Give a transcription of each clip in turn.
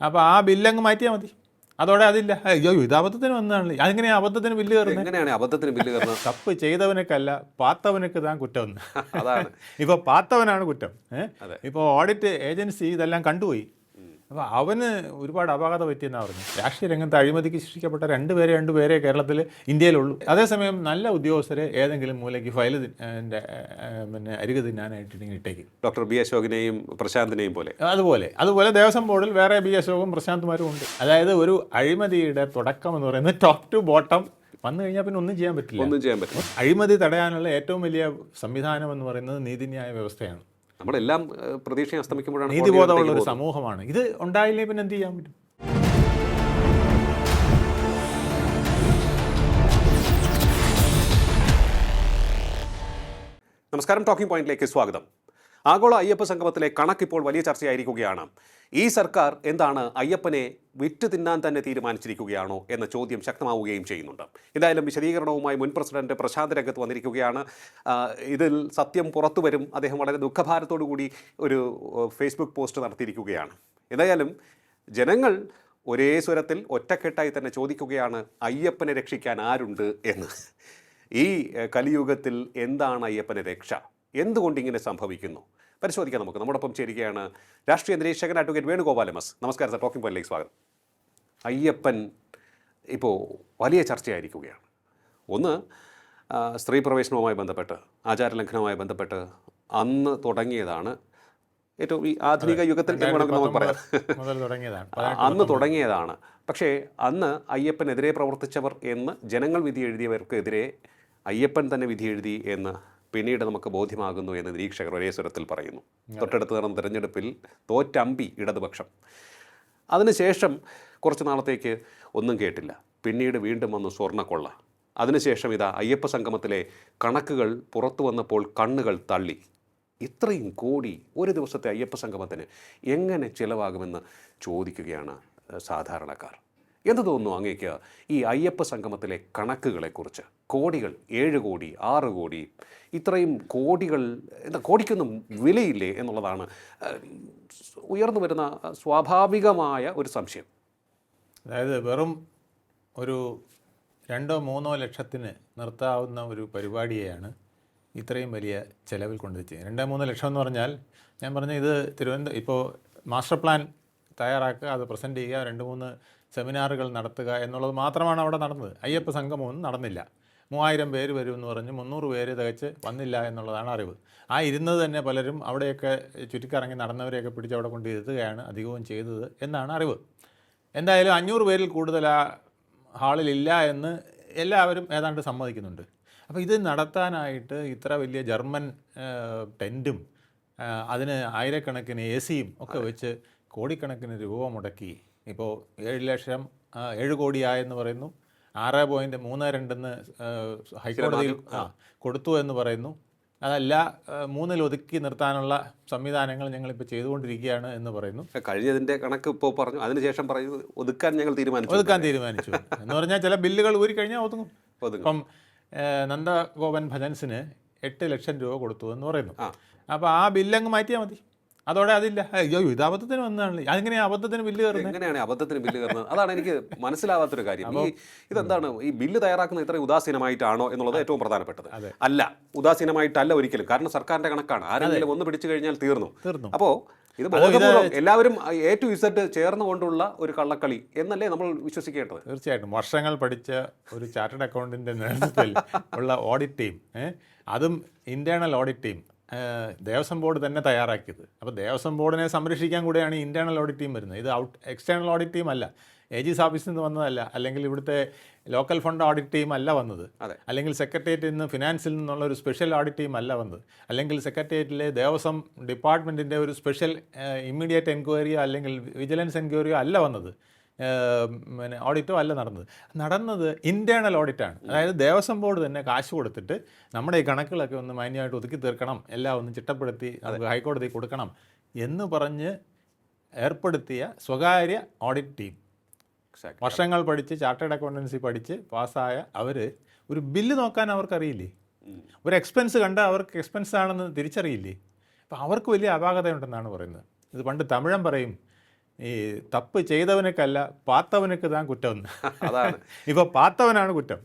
അപ്പോൾ ആ ബില്ലങ്ങ് മാറ്റിയാൽ മതി. അതോടെ അതില്ല. അയ്യോ ഇത് അബദ്ധത്തിന് വന്നതാണല്ലോ. അതെങ്ങനെയാണ് അബദ്ധത്തിന് ബില്ല് കയറുന്നത് എങ്ങനെയാണ് അബദ്ധത്തിന് ബില്ല് കയറുന്നത്? തപ്പ് ചെയ്തവനക്കല്ല പാത്തവനൊക്കെ താൻ കുറ്റം അതാണ്. ഇപ്പോൾ പാത്തവനാണ് കുറ്റം. ഏഹ് ഇപ്പോൾ ഓഡിറ്റ് ഏജൻസി ഇതെല്ലാം കണ്ടുപോയി. അപ്പോൾ അവന് ഒരുപാട് അപാകത പറ്റിയെന്നാണ് പറഞ്ഞു. രാഷ്ട്രീയ രംഗത്ത് അഴിമതിക്ക് ശിക്ഷിക്കപ്പെട്ട രണ്ട് പേരെ രണ്ട് പേരെ കേരളത്തിൽ ഇന്ത്യയിലുള്ളൂ. അതേസമയം നല്ല ഉദ്യോഗസ്ഥരെ ഏതെങ്കിലും മൂലയ്ക്ക് ഫയൽ പിന്നെ അരികെ തിന്നാനായിട്ട് ഇട്ടേക്ക് ഇട്ടേക്കും. ഡോക്ടർ ബി അശോകിനെയും പ്രശാന്തിനെയും പോലെ. അതുപോലെ. അതുപോലെ ദേവസ്വം ബോർഡിൽ വേറെ ബി അശോകും പ്രശാന്തുമാരും ഉണ്ട്. അതായത് ഒരു അഴിമതിയുടെ തുടക്കം എന്ന് പറയുന്നത് ടോപ്പ് ടു ബോട്ടം വന്നു കഴിഞ്ഞാൽ പിന്നെ ഒന്നും ചെയ്യാൻ പറ്റില്ല. ഒന്നും ചെയ്യാൻ പറ്റില്ല. അഴിമതി തടയാനുള്ള ഏറ്റവും വലിയ സംവിധാനം എന്ന് പറയുന്നത് നീതിന്യായ വ്യവസ്ഥയാണ്. നമ്മളെല്ലാം പ്രതീക്ഷയും പ്രതീക്ഷ അസ്തമിക്കുമ്പോഴാണ് നീതിബോധമുള്ള ഒരു സമൂഹമാണ്. ഇത് ഉണ്ടായില്ലേ പിന്നെ എന്ത് ചെയ്യാൻ പറ്റും? നമസ്കാരം ടോക്കിംഗ് പോയിന്റിലേക്ക് സ്വാഗതം. ആഗോള അയ്യപ്പ സംഗമത്തിലെ കണക്കിപ്പോൾ വലിയ ചർച്ചയായിരിക്കുകയാണ്. ഈ സർക്കാർ എന്താണ് അയ്യപ്പനെ വിറ്റ് തിന്നാൻ തന്നെ തീരുമാനിച്ചിരിക്കുകയാണോ എന്ന ചോദ്യം ശക്തമാവുകയും ചെയ്യുന്നുണ്ട്. എന്തായാലും വിശദീകരണവുമായി മുൻ പ്രസിഡന്റ് പ്രശാന്ത് രംഗത്ത് വന്നിരിക്കുകയാണ്. ഇതിൽ സത്യം പുറത്തു വരും. അദ്ദേഹം വളരെ ദുഃഖഭാരത്തോടു കൂടി ഒരു ഫേസ്ബുക്ക് പോസ്റ്റ് നടത്തിയിരിക്കുകയാണ്. എന്തായാലും ജനങ്ങൾ ഒരേ സ്വരത്തിൽ ഒറ്റക്കെട്ടായി തന്നെ ചോദിക്കുകയാണ് അയ്യപ്പനെ രക്ഷിക്കാൻ ആരുണ്ട് എന്ന്. ഈ കലിയുഗത്തിൽ എന്താണ് അയ്യപ്പനെ രക്ഷ? എന്തുകൊണ്ട് ഇങ്ങനെ സംഭവിക്കുന്നു? പരിശോധിക്കാം നമുക്ക്. നമ്മോടൊപ്പം ചേരുകയാണ് രാഷ്ട്രീയ നിരീക്ഷകൻ അഡ്വക്കേറ്റ് വേണുഗോപാൽ എം എസ്. നമസ്കാരം സാർ. ടോക്കിംഗ് പോയിലേക്ക് സ്വാഗതം. അയ്യപ്പൻ ഇപ്പോൾ വലിയ ചർച്ചയായിരിക്കുകയാണ്. ഒന്ന് സ്ത്രീ പ്രവേശനവുമായി ബന്ധപ്പെട്ട് ആചാരലംഘനവുമായി ബന്ധപ്പെട്ട് അന്ന് തുടങ്ങിയതാണ് ഏറ്റവും ഈ ആധുനിക യുഗത്തിൽ നമുക്ക് പറയാം. അന്ന് തുടങ്ങിയതാണ്. പക്ഷേ അന്ന് അയ്യപ്പനെതിരെ പ്രവർത്തിച്ചവർ എന്ന് ജനങ്ങൾ വിധി എഴുതിയവർക്കെതിരെ അയ്യപ്പൻ തന്നെ വിധി എഴുതി എന്ന് പിന്നീട് നമുക്ക് ബോധ്യമാകുന്നു എന്ന് നിരീക്ഷകർ ഒരേ സ്വരത്തിൽ പറയുന്നു. തൊട്ടടുത്ത് നടന്ന തെരഞ്ഞെടുപ്പിൽ തോറ്റമ്പി ഇടതുപക്ഷം. അതിനുശേഷം കുറച്ച് നാളത്തേക്ക് ഒന്നും കേട്ടില്ല. പിന്നീട് വീണ്ടും വന്നു സ്വർണക്കൊള്ള. അതിനുശേഷം ഇതാ അയ്യപ്പ സംഗമത്തിലെ കണക്കുകൾ പുറത്തു വന്നപ്പോൾ കണ്ണുകൾ തള്ളി. ഇത്രയും കോടി ഒരു ദിവസത്തെ അയ്യപ്പ സംഗമത്തിന് എങ്ങനെ ചിലവാകുമെന്ന് ചോദിക്കുകയാണ് സാധാരണക്കാർ. എന്ത് തോന്നുന്നു അങ്ങേക്ക് ഈ അയ്യപ്പ സംഗമത്തിലെ കണക്കുകളെക്കുറിച്ച്? കോടികൾ ഏഴ് കോടി ആറ് കോടി ഇത്രയും കോടികൾ എന്താ കോടിക്കൊന്നും വിലയില്ലേ എന്നുള്ളതാണ് ഉയർന്നു വരുന്ന സ്വാഭാവികമായ ഒരു സംശയം. അതായത് വെറും ഒരു രണ്ടോ മൂന്നോ ലക്ഷത്തിന് നിർത്താവുന്ന ഒരു പരിപാടിയെയാണ് ഇത്രയും വലിയ ചെലവിൽ കൊണ്ടുവച്ചത് രണ്ടോ മൂന്നോ ലക്ഷം എന്ന് പറഞ്ഞാൽ ഞാൻ പറഞ്ഞ ഇത് തിരുവനന്തപുരം ഇപ്പോൾ മാസ്റ്റർ പ്ലാൻ തയ്യാറാക്കുക അത് പ്രസന്റ് ചെയ്യുക രണ്ട് മൂന്ന് സെമിനാറുകൾ നടത്തുക എന്നുള്ളത് മാത്രമാണ് അവിടെ നടന്നത്. അയ്യപ്പ സംഗമമൊന്നും നടന്നില്ല. മൂവായിരം പേര് വരുമെന്ന് പറഞ്ഞ് മുന്നൂറ് പേര് തികച്ച് വന്നില്ല എന്നുള്ളതാണ് അറിവ്. ആ ഇരുന്നത് തന്നെ പലരും അവിടെയൊക്കെ ചുറ്റിക്കറങ്ങി നടന്നവരെയൊക്കെ പിടിച്ച് അവിടെ കൊണ്ട് ഇരുത്തുകയാണ് അധികവും ചെയ്തത് എന്നാണ് അറിവ്. എന്തായാലും അഞ്ഞൂറ് പേരിൽ കൂടുതൽ ആ ഹാളിലില്ല എന്ന് എല്ലാവരും ഏതാണ്ട് സമ്മതിക്കുന്നുണ്ട്. അപ്പോൾ ഇത് നടത്താനായിട്ട് ഇത്ര വലിയ ജർമ്മൻ ടെന്റും അതിന് ആയിരക്കണക്കിന് എ സിയും ഒക്കെ വെച്ച് കോടിക്കണക്കിന് രൂപ മുടക്കി ഇപ്പോൾ ഏഴ് ലക്ഷം ഏഴ് കോടിയായെന്ന് പറയുന്നു. ആറ് പോയിന്റ് മൂന്ന് രണ്ടെന്ന് ഹൈക്കോടതിയിൽ കൊടുത്തു എന്ന് പറയുന്നു. അതല്ല മൂന്നിൽ ഒതുക്കി നിർത്താനുള്ള സംവിധാനങ്ങൾ ഞങ്ങളിപ്പോൾ ചെയ്തുകൊണ്ടിരിക്കുകയാണ് എന്ന് പറയുന്നു. കഴിഞ്ഞതിന്റെ കണക്ക് ഇപ്പോൾ പറഞ്ഞു അതിനുശേഷം പറഞ്ഞു ഒതുക്കാൻ ഞങ്ങൾ തീരുമാനിച്ചു. ഒതുക്കാൻ തീരുമാനിച്ചു. എന്ന് പറഞ്ഞാൽ ചില ബില്ലുകൾ ഊരി കഴിഞ്ഞാൽ ഒതുങ്ങും. ഇപ്പം നന്ദഗോപൻ ഭജൻസിന് എട്ട് ലക്ഷം രൂപ കൊടുത്തു എന്ന് പറയുന്നു. അപ്പോൾ ആ ബില്ലങ്ങ് മാറ്റിയാൽ മതി. അതോടെ അതില്ല. അയ്യോ ഇത് അബദ്ധത്തിന് വന്നതാണല്ലോ അതെങ്ങനെയാണ് അബദ്ധത്തിന് ബില്ല് കയറുന്നത് എങ്ങനെയാണ് അബദ്ധത്തിന് ബില്ല് കയറുന്നത്? അതാണ് എനിക്ക് മനസ്സിലാവാത്തൊരു കാര്യം. ഈ ഇതെന്താണ്? ഈ ബില്ല് തയ്യാറാക്കുന്ന ഇത്ര ഉദാസീനമായിട്ടാണോ എന്നുള്ളത് ഏറ്റവും പ്രധാനപ്പെട്ടത്. അല്ല ഉദാസീനമായിട്ടല്ല ഒരിക്കലും. കാരണം സർക്കാരിന്റെ കണക്കാണ്. ആരെങ്കിലും ഒന്ന് പിടിച്ചു കഴിഞ്ഞാൽ തീർന്നു. തീർന്നു. അപ്പോ ഇത് ബോധപൂർവം എല്ലാവരും എ ടു ഇസഡ് ചേർന്നുകൊണ്ടുള്ള ഒരു കള്ളക്കളി എന്നല്ലേ നമ്മൾ വിശ്വസിക്കേണ്ടത്? തീർച്ചയായിട്ടും. വർഷങ്ങൾ പഠിച്ച ഒരു ചാർട്ടേഡ് അക്കൗണ്ടിന്റെ നേതൃത്വത്തിൽ ഉള്ള ഓഡിറ്റ് ടീം അതും internal audit team Devaswom board തന്നെ തയ്യാറാക്കിയത്. അപ്പോൾ ദേവസ്വം ബോർഡിനെ സംരക്ഷിക്കാൻ കൂടെയാണ് ഇന്റേർണൽ ഓഡിറ്റ് ടീം വരുന്നത്. ഇത് ഔട്ട് എക്സ്റ്റേണൽ ഓഡിറ്റ് ടീം അല്ല. എ ജിസ് ഓഫീസിൽ നിന്ന് വന്നതല്ല. അല്ലെങ്കിൽ ഇവിടുത്തെ ലോക്കൽ ഫണ്ട് ഓഡിറ്റ് ടീം അല്ല വന്നത്. അല്ലെങ്കിൽ സെക്രട്ടേറിയറ്റിൽ നിന്ന് ഫിനാൻസിൽ നിന്നുള്ള ഒരു സ്പെഷ്യൽ ഓഡിറ്റ് ടീം അല്ല വന്നത്. അല്ലെങ്കിൽ സെക്രട്ടേറിയറ്റിലെ ദേവസ്വം ഡിപ്പാർട്ട്മെന്റിന്റെ ഒരു സ്പെഷ്യൽ ഇമ്മീഡിയറ്റ് എൻക്വയറിയോ അല്ലെങ്കിൽ വിജിലൻസ് എൻക്വയറിയോ അല്ല വന്നത്. പിന്നെ ഓഡിറ്റോ അല്ല നടന്നത്. നടന്നത് ഇന്റേർണൽ ഓഡിറ്റാണ് അതായത് ദേവസ്വം ബോർഡ് തന്നെ കാശ് കൊടുത്തിട്ട് നമ്മുടെ ഈ കണക്കുകളൊക്കെ ഒന്ന് മാന്യമായിട്ട് ഒതുക്കി തീർക്കണം എല്ലാം ഒന്ന് ചിട്ടപ്പെടുത്തി അത് ഹൈക്കോടതി കൊടുക്കണം എന്ന് പറഞ്ഞ് ഏർപ്പെടുത്തിയ സ്വകാര്യ ഓഡിറ്റ് ടീം വർഷങ്ങൾ പഠിച്ച് ചാർട്ടേഡ് അക്കൗണ്ടൻസി പഠിച്ച് പാസ്സായ അവർ ഒരു ബില്ല് നോക്കാൻ അവർക്കറിയില്ലേ? ഒരു എക്സ്പെൻസ് കണ്ട അവർക്ക് എക്സ്പെൻസ് ആണെന്ന് തിരിച്ചറിയില്ലേ? അപ്പോൾ അവർക്ക് വലിയ അപാകതയുണ്ടെന്നാണ് പറയുന്നത്. ഇത് പണ്ട് തമിഴം പറയും ഈ തപ്പ് ചെയ്തവനക്കല്ല പാത്തവനക്ക് താൻ കുറ്റമെന്ന് അതാണ്. ഇപ്പോൾ പാത്തവനാണ് കുറ്റം.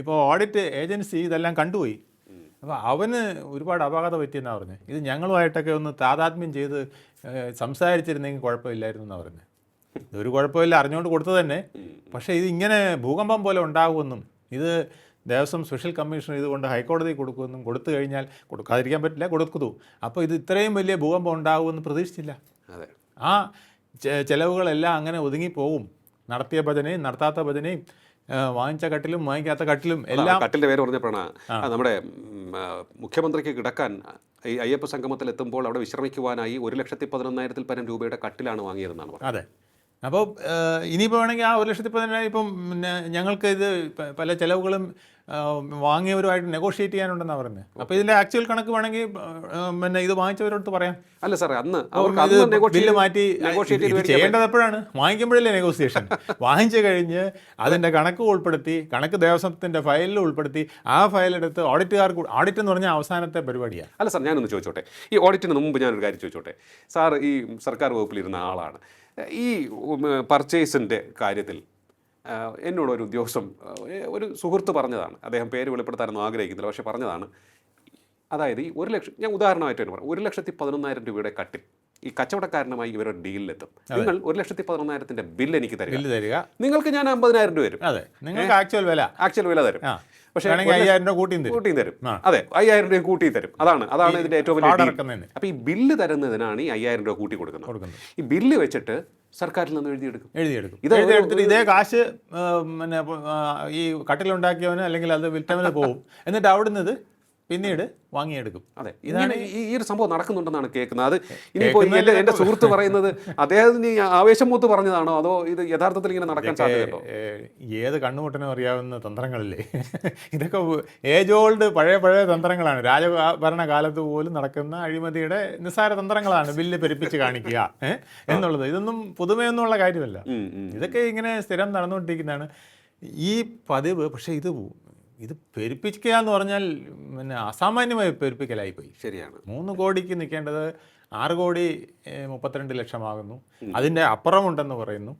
ഇപ്പോൾ ഓഡിറ്റ് ഏജൻസി ഇതെല്ലാം കണ്ടുപോയി. അപ്പോൾ അവന് ഒരുപാട് അപകടം പറ്റിയെന്നാണ് പറഞ്ഞത് ഇത് ഞങ്ങളുമായിട്ടൊക്കെ ഒന്ന് താതാത്മ്യം ചെയ്ത് സംസാരിച്ചിരുന്നെങ്കിൽ കുഴപ്പമില്ലായിരുന്നു എന്നാണ് പറഞ്ഞത് ഇതൊരു കുഴപ്പമില്ല അറിഞ്ഞുകൊണ്ട് കൊടുത്തു തന്നെ. പക്ഷേ ഇത് ഇങ്ങനെ ഭൂകമ്പം പോലെ ഉണ്ടാകുമെന്നും ഇത് ദേവസ്വം സ്പെഷ്യൽ കമ്മീഷൻ ഇതുകൊണ്ട് ഹൈക്കോടതി കൊടുക്കുമെന്നും കൊടുത്തു കഴിഞ്ഞാൽ കൊടുക്കാതിരിക്കാൻ പറ്റില്ല കൊടുക്കുന്നു. അപ്പോൾ ഇത് ഇത്രയും വലിയ ഭൂകമ്പം ഉണ്ടാകുമെന്ന് പ്രതീക്ഷിച്ചില്ല. അതെ. ആ ചെലവുകളെല്ലാം അങ്ങനെ ഒതുങ്ങിപ്പോവും നടത്തിയ ഭജനയും നടത്താത്ത ഭജനയും വാങ്ങിച്ച കട്ടിലും വാങ്ങിക്കാത്ത കട്ടിലും എല്ലാം കട്ടിലിന്റെ പേര് പറഞ്ഞപ്പോഴാണ് നമ്മുടെ മുഖ്യമന്ത്രിക്ക് കിടക്കാൻ ഈ അയ്യപ്പ സംഗമത്തിൽ എത്തുമ്പോൾ അവിടെ വിശ്രമിക്കുവാനായി ഒരു ലക്ഷത്തി പതിനൊന്നായിരത്തിൽ പരം രൂപയുടെ കട്ടിലാണ് വാങ്ങിയതെന്നാണ് അതെ. അപ്പോൾ ഇനിയിപ്പോൾ വേണമെങ്കിൽ ആ ഒരു ലക്ഷത്തി പതിനായിരം ഇപ്പം ഞങ്ങൾക്ക് ഇത് പല ചിലവുകളും വാങ്ങിയവരുമായിട്ട് നെഗോഷിയേറ്റ് ചെയ്യാനുണ്ടെന്നാണ് പറയുന്നത് അപ്പോൾ ഇതിന്റെ ആക്ച്വൽ കണക്ക് വേണമെങ്കിൽ പിന്നെ ഇത് വാങ്ങിച്ചവരോട് പറയാം. അല്ല സാർ അന്ന് അവർക്ക് ബില്ല് മാറ്റി നെഗോഷിയേറ്റ് ചെയ്യേണ്ടത് എപ്പോഴാണ്? വാങ്ങിക്കുമ്പോഴല്ലേ നെഗോസിയേഷൻ വാങ്ങിച്ചു കഴിഞ്ഞ് അതിന്റെ കണക്ക് ഉൾപ്പെടുത്തി കണക്ക് ദേവസ്വത്തിന്റെ ഫയലിൽ ഉൾപ്പെടുത്തി ആ ഫയലെടുത്ത് ഓഡിറ്റുകാർക്ക് ഓഡിറ്റ് എന്ന് പറഞ്ഞാൽ അവസാനത്തെ പരിപാടിയാണ് അല്ല സാർ ഞാനൊന്ന് ചോദിച്ചോട്ടെ. ഈ ഓഡിറ്റിന് മുമ്പ് ഞാനൊരു കാര്യം ചോദിച്ചോട്ടെ. സാർ ഈ സർക്കാർ വകുപ്പിലിരുന്ന ആളാണ്. ഈ പർച്ചേസിന്റെ കാര്യത്തിൽ എന്നോട് ഒരു ഉദ്യോഗസ്ഥൻ ഒരു സുഹൃത്ത് പറഞ്ഞതാണ്. അദ്ദേഹം പേര് വെളിപ്പെടുത്താനൊന്നും ആഗ്രഹിക്കുന്നില്ല പക്ഷേ പറഞ്ഞതാണ്. അതായത് ഈ ഒരു ലക്ഷം ഞാൻ ഉദാഹരണമായിട്ട് തന്നെ പറയാം. ഒരു ലക്ഷത്തി പതിനൊന്നായിരം രൂപയുടെ കട്ടിൽ ഈ കച്ചവടക്കാരനുമായി ഇവരുടെ ഡീലിലെത്തും. നിങ്ങൾ ഒരു ലക്ഷത്തി പതിനൊന്നായിരത്തിന്റെ ബില്ല് എനിക്ക് തരിക. നിങ്ങൾക്ക് ഞാൻ അമ്പതിനായിരം രൂപ വരും നിങ്ങൾക്ക് ആക്ച്വൽ വില. ആക്ച്വൽ വില തരും. പക്ഷേ അയ്യായിരം രൂപ കൂട്ടിയും തരും. കൂട്ടിയും തരും. അതെ. അയ്യായിരം രൂപ കൂട്ടി തരും. അതാണ് അതാണ് ഇതിന്റെ ഏറ്റവും വലിയ അപ്പൊ ഈ ബില്ല് തരുന്നതിനാണ് ഈ അയ്യായിരം രൂപ കൂട്ടി കൊടുക്കുന്നത്. ഈ ബില്ല് വെച്ചിട്ട് സർക്കാരിൽ നിന്ന് എഴുതിയെടുക്കും. എഴുതിയെടുക്കും. ഇത് എഴുതിയെടുത്തിട്ട് ഇതേ കാശ് പിന്നെ ഈ കട്ടിലുണ്ടാക്കിയവന് അല്ലെങ്കിൽ അത് വിൽറ്റവന് പോകും എന്നിട്ട് അവിടുന്ന് ഇത് പിന്നീട് വാങ്ങിയെടുക്കും. അതെ. ഇതാണ് ഈ ഈ ഒരു സംഭവം നടക്കുന്നുണ്ടെന്നാണ് കേൾക്കുന്നത്. അത് ഇനിയിപ്പോൾ എന്റെ എന്റെ സുഹൃത്ത് പറയുന്നത് അദ്ദേഹത്തിന് ആവേശം മൂത്ത് പറഞ്ഞതാണോ? അതോ ഇത് യഥാർത്ഥത്തിൽ ഇങ്ങനെ നടക്കാൻ സാധ്യത ഏത് കണ്ണുമുട്ടനും അറിയാവുന്ന തന്ത്രങ്ങളില്ലേ? ഇതൊക്കെ ഏജ് ഓൾഡ് പഴയ പഴയ തന്ത്രങ്ങളാണ്. രാജഭരണ കാലത്ത് പോലും നടക്കുന്ന അഴിമതിയുടെ നിസ്സാര തന്ത്രങ്ങളാണ്. ബില്ല് പെരുപ്പിച്ച് കാണിക്കുക എന്നുള്ളത്. ഇതൊന്നും പുതുമയൊന്നുമുള്ള കാര്യമല്ല. ഇതൊക്കെ ഇങ്ങനെ സ്ഥിരം നടന്നുകൊണ്ടിരിക്കുന്നതാണ്. ഈ പതിവ് പക്ഷേ ഇത് ഇത് പെരുപ്പിക്കുക എന്ന് പറഞ്ഞാൽ പിന്നെ അസാമാന്യമായി പെരുപ്പിക്കലായിപ്പോയി. ശരിയാണ്. മൂന്ന് കോടിക്ക് നിൽക്കേണ്ടത് ആറ് കോടി മുപ്പത്തിരണ്ട് ലക്ഷമാകുന്നു. അതിന്റെ അപ്പുറമുണ്ടെന്ന് പറയുന്നു.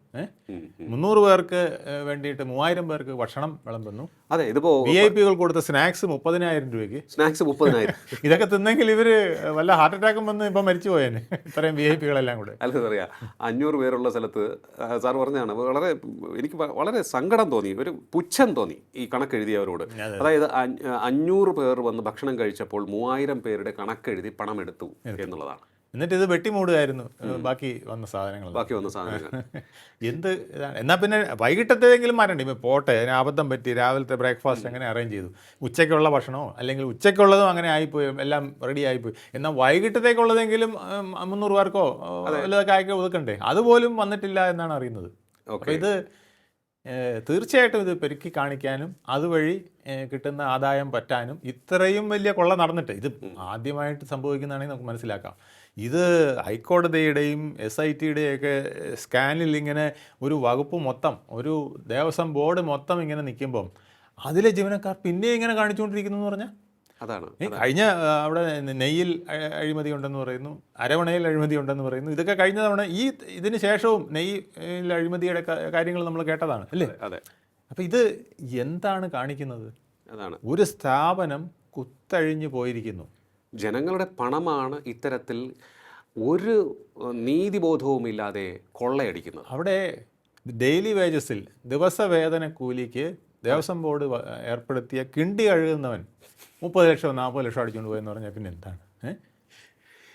മുന്നൂറ് പേർക്ക് വേണ്ടിയിട്ട് മൂവായിരം പേർക്ക് ഭക്ഷണം വിളമ്പുന്നു. അതെ ഇതിപ്പോ വി ഐ പികൾ കൊടുത്ത സ്നാക്സ് മുപ്പതിനായിരം രൂപയ്ക്ക്. സ്നാക്സ് മുപ്പതിനായിരം. ഇതൊക്കെ തിന്നെങ്കിൽ ഇവർ വല്ല ഹാർട്ട് അറ്റാക്കും വന്ന് ഇപ്പൊ മരിച്ചു പോയേനെ. ഇത്രയും വി ഐ പികളെല്ലാം കൂടെ. അല്ല അറിയാ. അഞ്ഞൂറ് പേരുള്ള സ്ഥലത്ത് സാർ പറഞ്ഞതാണ് വളരെ എനിക്ക് വളരെ സങ്കടം തോന്നി. ഒരു പുച്ഛം തോന്നി ഈ കണക്ക് കണക്കെഴുതിയവരോട് അതായത് അഞ്ഞ- അഞ്ഞൂറ് പേർ വന്ന് ഭക്ഷണം കഴിച്ചപ്പോൾ മൂവായിരം പേരുടെ കണക്കെഴുതി പണം എടുത്തു. എന്നുള്ളതാണ്. എന്നിട്ട് ഇത് വെട്ടിമൂടുകയായിരുന്നു മൂടുകയായിരുന്നു. ബാക്കി വന്ന സാധനങ്ങൾ ബാക്കി വന്ന സാധനങ്ങൾ. എന്ത് എന്നാൽ പിന്നെ വൈകിട്ടത്തേതെങ്കിലും മാറ്റണ്ടേ? ഇപ്പം പോട്ടെ അതിന് അബദ്ധം പറ്റി രാവിലത്തെ ബ്രേക്ക്ഫാസ്റ്റ് അങ്ങനെ അറേഞ്ച് ചെയ്തു? ഉച്ചയ്ക്കുള്ള ഭക്ഷണമോ? അല്ലെങ്കിൽ ഉച്ചയ്ക്കുള്ളതും അങ്ങനെ ആയിപ്പോയി എല്ലാം റെഡി ആയിപ്പോയി. എന്നാൽ വൈകിട്ടത്തേക്കുള്ളതെങ്കിലും മുന്നൂറ് പേർക്കോ വല്ലതൊക്കെ ആയിക്കോ ഒതുക്കണ്ടേ? അതുപോലും വന്നിട്ടില്ല എന്നാണ് അറിയുന്നത്. ഓക്കെ. അപ്പോൾ ഇത് തീർച്ചയായിട്ടും ഇത് പെരുക്കി കാണിക്കാനും അതുവഴി കിട്ടുന്ന ആദായം പറ്റാനും ഇത്രയും വലിയ കൊള്ള നടന്നിട്ട് ഇത് ആദ്യമായിട്ട് സംഭവിക്കുന്നതാണെങ്കിൽ നമുക്ക് മനസ്സിലാക്കാം. ഇത് ഹൈക്കോടതിയുടെയും എസ് ഐ ടിയുടെയും ഒക്കെ സ്കാനിൽ ഇങ്ങനെ ഒരു വകുപ്പ് മൊത്തം ഒരു ദേവസ്വം ബോർഡ് മൊത്തം ഇങ്ങനെ നിൽക്കുമ്പം അതിലെ ജീവനക്കാർ പിന്നെ ഇങ്ങനെ കാണിച്ചുകൊണ്ടിരിക്കുന്നു എന്ന് പറഞ്ഞാൽ അതാണ് കഴിഞ്ഞ അവിടെ നെയ്യിൽ അഴിമതി ഉണ്ടെന്ന് പറയുന്നു അരവണയിൽ അഴിമതി ഉണ്ടെന്ന് പറയുന്നു. ഇതൊക്കെ കഴിഞ്ഞ തവണ ഈ ഇതിന് ശേഷവും നെയ്യിൽ അഴിമതിയുടെ കാര്യങ്ങൾ നമ്മൾ കേട്ടതാണ് അല്ലേ? അതെ അപ്പം ഇത് എന്താണ് കാണിക്കുന്നത്? അതാണ്. ഒരു സ്ഥാപനം കുത്തഴിഞ്ഞു പോയിരിക്കുന്നു. ജനങ്ങളുടെ പണമാണ് ഇത്തരത്തിൽ ഒരു നീതിബോധവും നീതിബോധവുമില്ലാതെ കൊള്ളയടിക്കുന്നത്. അവിടെ ഡെയിലി വേജസിൽ ദിവസവേതന കൂലിക്ക് ദേവസ്വം ബോർഡ് ഏർപ്പെടുത്തിയ കിണ്ടി കഴുകുന്നവൻ മുപ്പത് ലക്ഷം നാൽപ്പത് ലക്ഷം അടിച്ചുകൊണ്ട് പോയെന്ന് പറഞ്ഞാൽ പിന്നെ എന്താണ്?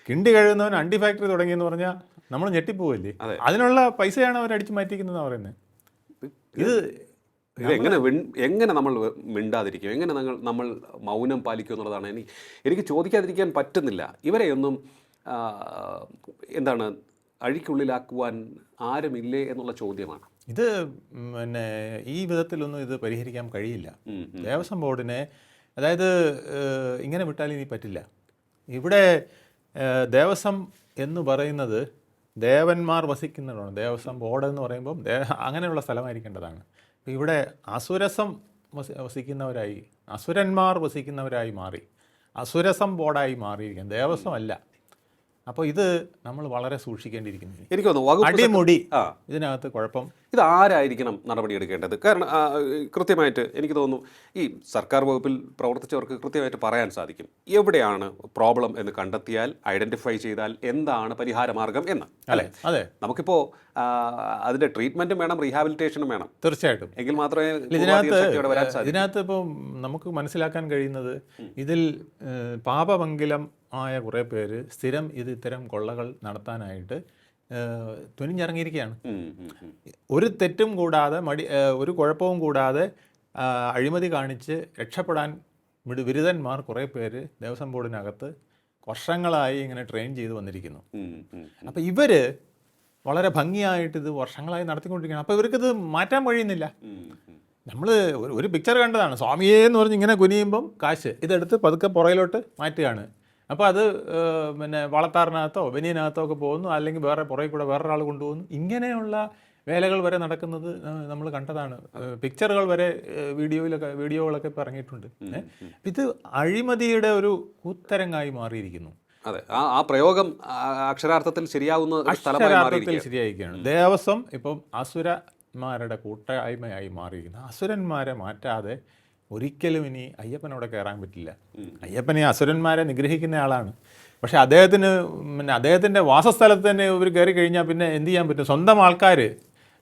കിണ്ടി കഴുകുന്നവൻ അണ്ടി ഫാക്ടറി തുടങ്ങിയെന്ന് പറഞ്ഞാൽ നമ്മൾ ഞെട്ടിപ്പോവില്ലേ? അതെ. അതിനുള്ള പൈസയാണ് അവർ അടിച്ചു മാറ്റിക്കുന്നതെന്ന് പറയുന്നത് ഇത് എങ്ങനെ എങ്ങനെ നമ്മൾ മിണ്ടാതിരിക്കും? എങ്ങനെ നമ്മൾ നമ്മൾ മൗനം പാലിക്കും എന്നുള്ളതാണ് എനിക്ക് എനിക്ക് ചോദിക്കാതിരിക്കാൻ പറ്റുന്നില്ല. ഇവരെയൊന്നും ഒന്നും എന്താണ് അഴിക്കുള്ളിലാക്കുവാൻ ആരുമില്ലേ എന്നുള്ള ചോദ്യമാണ്. ഇത് പിന്നെ ഈ വിധത്തിലൊന്നും ഇത് പരിഹരിക്കാൻ കഴിയില്ല. ദേവസ്വം ബോർഡിനെ അതായത് ഇങ്ങനെ വിട്ടാൽ ഇനി പറ്റില്ല. ഇവിടെ ദേവസ്വം എന്ന് പറയുന്നത് ദേവന്മാർ വസിക്കുന്നതാണ് ദേവസ്വം ബോർഡ് എന്ന് പറയുമ്പം അങ്ങനെയുള്ള സ്ഥലമായിരിക്കേണ്ടതാണ്. ഇവിടെ അസുരസം വസി വസിക്കുന്നവരായി അസുരന്മാർ വസിക്കുന്നവരായി മാറി അസുരസം ബോർഡായി മാറിയിരിക്കുകയാണ്. ദേവസ്വം അല്ല. അപ്പോൾ ഇത് നമ്മൾ വളരെ സൂക്ഷിക്കേണ്ടിയിരിക്കുന്നു. എനിക്ക് തോന്നുന്നു അടിമുടി. ഇതിനകത്ത് കുഴപ്പം ഇത് ആരായിരിക്കണം നടപടിയെടുക്കേണ്ടത്? കാരണം കൃത്യമായിട്ട് എനിക്ക് തോന്നുന്നു ഈ സർക്കാർ വകുപ്പിൽ പ്രവർത്തിച്ചവർക്ക് കൃത്യമായിട്ട് പറയാൻ സാധിക്കും. എവിടെയാണ് പ്രോബ്ലം എന്ന് കണ്ടെത്തിയാൽ ഐഡന്റിഫൈ ചെയ്താൽ എന്താണ് പരിഹാരമാർഗം എന്ന്? അല്ലേ? അതെ. നമുക്കിപ്പോൾ അതിന്റെ ട്രീറ്റ്മെന്റും വേണം റീഹാബിലിറ്റേഷനും വേണം. തീർച്ചയായിട്ടും. എങ്കിൽ മാത്രമേ ഇതിനകത്ത് ഇതിനകത്ത് ഇപ്പം നമുക്ക് മനസ്സിലാക്കാൻ കഴിയുന്നത് ഇതിൽ പാപമംഗലം ആയ കുറേ പേര് സ്ഥിരം ഇത് ഇത്തരം കൊള്ളകൾ നടത്താനായിട്ട് തുനിഞ്ഞിറങ്ങിയിരിക്കുകയാണ്. ഒരു തെറ്റും കൂടാതെ മടി ഒരു കുഴപ്പവും കൂടാതെ അഴിമതി കാണിച്ച് രക്ഷപ്പെടാൻ ബിരുദന്മാർ കുറേ പേര് ദേവസ്വം ബോർഡിനകത്ത് വർഷങ്ങളായി ഇങ്ങനെ ട്രെയിൻ ചെയ്ത് വന്നിരിക്കുന്നു. അപ്പം ഇവർ വളരെ ഭംഗിയായിട്ട് ഇത് വർഷങ്ങളായി നടത്തിക്കൊണ്ടിരിക്കുകയാണ്. അപ്പോൾ ഇവർക്കിത് മാറ്റാൻ കഴിയുന്നില്ല. നമ്മൾ ഒരു ഒരു പിക്ചർ കണ്ടതാണ്. സ്വാമിയേ എന്ന് പറഞ്ഞ് ഇങ്ങനെ കുനിയുമ്പം കാശ് ഇതെടുത്ത് പതുക്കെ പുറയിലോട്ട് മാറ്റുകയാണ്. അപ്പോൾ അത് പിന്നെ വളത്താറിനകത്തോ ബനിയനകത്തോ ഒക്കെ പോകുന്നു അല്ലെങ്കിൽ വേറെ പുറകെ കൂടെ വേറൊരാൾ കൊണ്ടുപോകുന്നു. ഇങ്ങനെയുള്ള വേലകൾ വരെ നടക്കുന്നത് നമ്മൾ കണ്ടതാണ്. പിക്ചറുകൾ വരെ വീഡിയോയിലൊക്കെ വീഡിയോകളൊക്കെ ഇപ്പോൾ ഇറങ്ങിയിട്ടുണ്ട്. ഇത് അഴിമതിയുടെ ഒരു കൂത്തരങ്ങായി മാറിയിരിക്കുന്നു. അതെ. ആ ആ പ്രയോഗം അക്ഷരാർത്ഥത്തിൽ ശരിയാവുന്ന അക്ഷരാർത്ഥത്തിൽ ശരിയായിരിക്കുകയാണ്. ദേവസ്വം ഇപ്പം അസുരന്മാരുടെ കൂട്ടായ്മയായി മാറിയിരിക്കുന്നു. അസുരന്മാരെ മാറ്റാതെ ഒരിക്കലും ഇനി അയ്യപ്പനോടെ കയറാൻ പറ്റില്ല. അയ്യപ്പൻ ഈ അസുരന്മാരെ നിഗ്രഹിക്കുന്ന ആളാണ്. പക്ഷെ അദ്ദേഹത്തിന് പിന്നെ അദ്ദേഹത്തിന്റെ വാസസ്ഥലത്ത് തന്നെ ഇവർ കയറി കഴിഞ്ഞാൽ പിന്നെ എന്ത് ചെയ്യാൻ പറ്റും? സ്വന്തം ആൾക്കാർ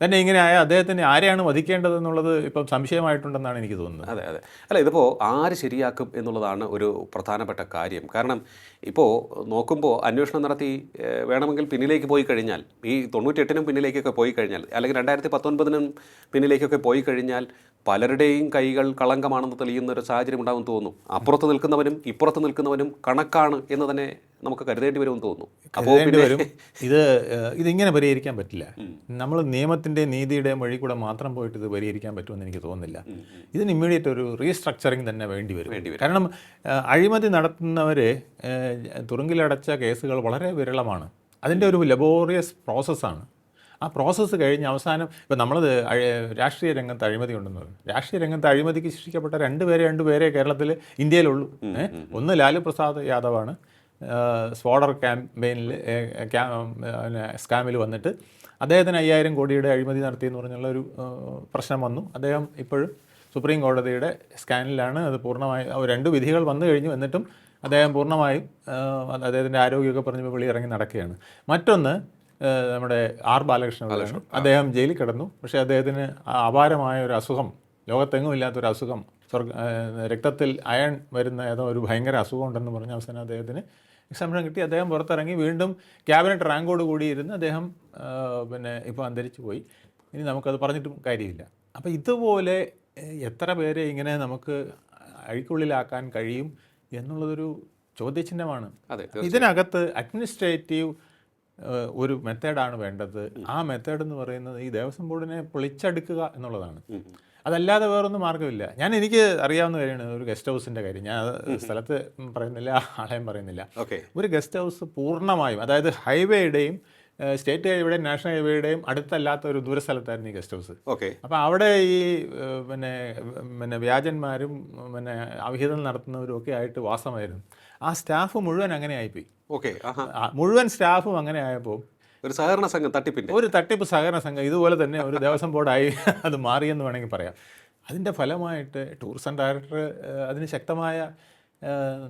തന്നെ ഇങ്ങനെ ആയ അദ്ദേഹത്തിന് ആരെയാണ് വധിക്കേണ്ടതെന്നുള്ളത് ഇപ്പം സംശയമായിട്ടുണ്ടെന്നാണ് എനിക്ക് തോന്നുന്നത്. അതെ അതെ. അല്ല ഇതിപ്പോൾ ആര് ശരിയാക്കും എന്നുള്ളതാണ് ഒരു പ്രധാനപ്പെട്ട കാര്യം. കാരണം ഇപ്പോൾ നോക്കുമ്പോൾ അന്വേഷണം നടത്തി വേണമെങ്കിൽ പിന്നിലേക്ക് പോയി കഴിഞ്ഞാൽ ഈ തൊണ്ണൂറ്റെട്ടിനും പിന്നിലേക്കൊക്കെ പോയി കഴിഞ്ഞാൽ അല്ലെങ്കിൽ രണ്ടായിരത്തി പത്തൊൻപതിനും പിന്നിലേക്കൊക്കെ പോയി കഴിഞ്ഞാൽ പലരുടെയും കൈകൾ കളങ്കമാണെന്ന് തെളിയുന്ന ഒരു സാഹചര്യം ഉണ്ടാകുമെന്ന് തോന്നുന്നു. അപ്പുറത്ത് നിൽക്കുന്നവനും ഇപ്പുറത്ത് നിൽക്കുന്നവനും കണക്കാണ് എന്ന് തന്നെ നമുക്ക് കരുതേണ്ടി വരുമെന്ന് തോന്നുന്നു. അപ്പോൾ വരും. ഇത് ഇതിങ്ങനെ പരിഹരിക്കാൻ പറ്റില്ല. നമ്മൾ നിയമത്തിന്റെ നീതിയുടെയും വഴി കൂടെ മാത്രം പോയിട്ട് ഇത് പരിഹരിക്കാൻ പറ്റുമെന്ന് എനിക്ക് തോന്നുന്നില്ല. ഇതിന് ഇമ്മീഡിയറ്റ് ഒരു റീസ്ട്രക്ചറിങ് തന്നെ വേണ്ടി വരും. വേണ്ടി വരും. കാരണം അഴിമതി നടത്തുന്നവരെ തുറങ്കിലടച്ച കേസുകൾ വളരെ വിരളമാണ്. അതിന്റെ ഒരു ലബോറിയസ് പ്രോസസ്സാണ് ആ പ്രോസസ്സ് കഴിഞ്ഞ് അവസാനം ഇപ്പം നമ്മൾ രാഷ്ട്രീയ രംഗത്ത് അഴിമതി ഉണ്ടെന്ന് പറയും രാഷ്ട്രീയ രംഗത്ത് അഴിമതിക്ക് ശിക്ഷിക്കപ്പെട്ട രണ്ട് പേരെ രണ്ട് പേരെ കേരളത്തിൽ ഇന്ത്യയിലുള്ളൂ. ഒന്ന് ലാലു പ്രസാദ് യാദവാണ്. സ്പോഡർ ക്യാമ്പയിനിൽ സ്കാമിൽ വന്നിട്ട് അദ്ദേഹത്തിന് അയ്യായിരം കോടിയുടെ അഴിമതി നടത്തിയെന്ന് പറഞ്ഞുള്ള ഒരു പ്രശ്നം വന്നു. അദ്ദേഹം ഇപ്പോഴും സുപ്രീം കോടതിയുടെ സ്കാനിലാണ്. അത് പൂർണമായും രണ്ട് വിധികൾ വന്നു കഴിഞ്ഞു. എന്നിട്ടും അദ്ദേഹം പൂർണമായും അദ്ദേഹത്തിന്റെ ആരോഗ്യമൊക്കെ പറഞ്ഞ് വെളി ഇറങ്ങി നടക്കുകയാണ്. മറ്റൊന്ന് നമ്മുടെ ആർ ബാലകൃഷ്ണൻ. അദ്ദേഹം ജയിലിൽ കിടന്നു. പക്ഷേ അദ്ദേഹത്തിന് അപാരമായ ഒരു അസുഖം ലോകത്തെങ്ങും ഇല്ലാത്തൊരു അസുഖം സ്വർഗ രക്തത്തിൽ അയൺ വരുന്ന ഏതോ ഒരു ഭയങ്കര അസുഖം ഉണ്ടെന്ന് പറഞ്ഞ അവസാനം അദ്ദേഹത്തിന് സംരക്ഷണം കിട്ടി. അദ്ദേഹം പുറത്തിറങ്ങി. വീണ്ടും ക്യാബിനറ്റ് റാങ്കോട് കൂടി ഇരുന്ന് അദ്ദേഹം പിന്നെ ഇപ്പോൾ അന്തരിച്ചു പോയി. ഇനി നമുക്കത് പറഞ്ഞിട്ടും കാര്യമില്ല. അപ്പോൾ ഇതുപോലെ എത്ര പേരെ ഇങ്ങനെ നമുക്ക് അഴിക്കുള്ളിലാക്കാൻ കഴിയും എന്നുള്ളതൊരു ചോദ്യചിഹ്നമാണ്. ഇതിനകത്ത് അഡ്മിനിസ്ട്രേറ്റീവ് ഒരു മെത്തേഡാണ് വേണ്ടത്. ആ മെത്തേഡ് എന്ന് പറയുന്നത് ഈ ദേവസ്വം ബോർഡിനെ പൊളിച്ചെടുക്കുക എന്നുള്ളതാണ്. അതല്ലാതെ വേറൊന്നും മാർഗമില്ല. ഞാൻ എനിക്ക് അറിയാവുന്ന കാര്യമാണ് ഒരു ഗസ്റ്റ് ഹൗസിന്റെ കാര്യം. ഞാൻ സ്ഥലത്ത് പറയുന്നില്ല ആളെയും പറയുന്നില്ല. ഓക്കെ. ഒരു ഗസ്റ്റ് ഹൗസ് പൂർണമായും അതായത് ഹൈവേയുടെയും സ്റ്റേറ്റ് ഹൈവേയുടെയും നാഷണൽ ഹൈവേയുടെയും അടുത്തല്ലാത്ത ഒരു ദൂരസ്ഥലത്തായിരുന്നു ഈ ഗസ്റ്റ് ഹൗസ്. ഓക്കെ. അപ്പോൾ അവിടെ ഈ പിന്നെ പിന്നെ വ്യാജന്മാരും പിന്നെ അവിഹിതം നടത്തുന്നവരും ഒക്കെ ആയിട്ട് വാസമായിരുന്നു. ആ സ്റ്റാഫ് മുഴുവൻ അങ്ങനെ ആയിപ്പോയി. ഓക്കെ മുഴുവൻ സ്റ്റാഫും അങ്ങനെ ആയപ്പോൾ ഒരു സഹകരണ സംഘം തട്ടിപ്പിന്റെ ഒരു തട്ടിപ്പ് സഹകരണ സംഘം ഇതുപോലെ തന്നെ ഒരു ദേവസ്വം ബോർഡായി അത് മാറിയെന്ന് വേണമെങ്കിൽ പറയാം. അതിന്റെ ഫലമായിട്ട് ടൂറിസം ഡയറക്ടർ അതിന് ശക്തമായ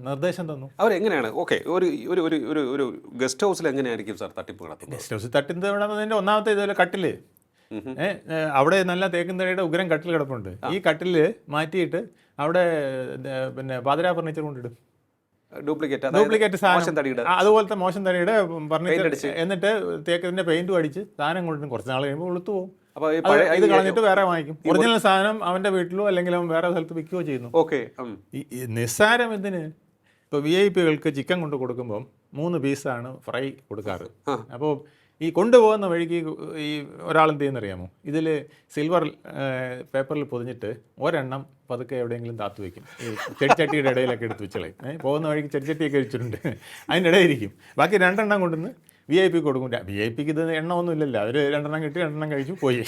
നിർദ്ദേശം തന്നു. അവരെങ്ങനെയാണ്? ഓക്കെ ഒരു ഒരു ഒരു ഒരു ഒരു ഗസ്റ്റ് ഹൗസിൽ എങ്ങനെയായിരിക്കും സാർ തട്ടിപ്പ് നടത്തുന്നത്? ഗസ്റ്റ് ഹൗസിൽ തട്ടിപ്പ് നടന്നതിന്റെ ഒന്നാമത്തെ ഇതുപോലെ ഏ, അവിടെ നല്ല തേക്കും തേക്കുന്തഴയുടെ ഉഗ്രം കട്ടിൽ കിടപ്പുണ്ട്. ഈ കട്ടിൽ മാറ്റിയിട്ട് അവിടെ പിന്നെ പാതിരാ ഫർണിച്ചർ കൊണ്ടിടും. ഡ്യൂപ്ലിക്കേറ്റ് മോശം തടിയുടെ. അതുപോലത്തെ മോശം തടിയുടെ പറഞ്ഞിട്ട് എന്നിട്ട് തേക്കതിന്റെ പെയിന്റ് അടിച്ച് സാധനം കൊണ്ടിട്ട് കുറച്ച് നാൾ കഴിയുമ്പോൾ ഉളുത്തു പോകും. പഴയ ഇത് കളഞ്ഞിട്ട് വേറെ വാങ്ങിക്കും. ഒറിജിനൽ സാധനം അവന്റെ വീട്ടിലോ അല്ലെങ്കിൽ അവൻ വേറെ സ്ഥലത്ത് വിൽക്കുകയോ ചെയ്യുന്നു. ഓക്കെ നിസ്സാരം എന്തിന്? ഇപ്പൊ വി ഐ പികൾക്ക് ചിക്കൻ കൊണ്ട് കൊടുക്കുമ്പോൾ മൂന്ന് പീസാണ് ഫ്രൈ കൊടുക്കാറ്. അപ്പോൾ ഈ കൊണ്ടുപോകുന്ന വഴിക്ക് ഈ ഒരാൾ എന്ത് ചെയ്യുന്നറിയാമോ? ഇതിൽ സിൽവർ പേപ്പറിൽ പൊതിഞ്ഞിട്ട് ഒരെണ്ണം പതുക്കെ എവിടെയെങ്കിലും താത്തു വയ്ക്കും ചെടിച്ചട്ടിയുടെ ഇടയിലൊക്കെ എടുത്ത് വെച്ചളയും പോകുന്ന വഴിക്ക് ചെടിച്ചട്ടിയൊക്കെ വെച്ചിട്ടുണ്ട് അതിന്റെ ഇടയിരിക്കും ബാക്കി രണ്ടെണ്ണം കൊണ്ടുവന്ന് വി ഐ പി കൊടുക്കും. വി ഐ പിക്ക് ഇത് എണ്ണമൊന്നും ഇല്ലല്ലോ. അവർ രണ്ടെണ്ണം കിട്ടി രണ്ടെണ്ണം കഴിച്ചു പോയി.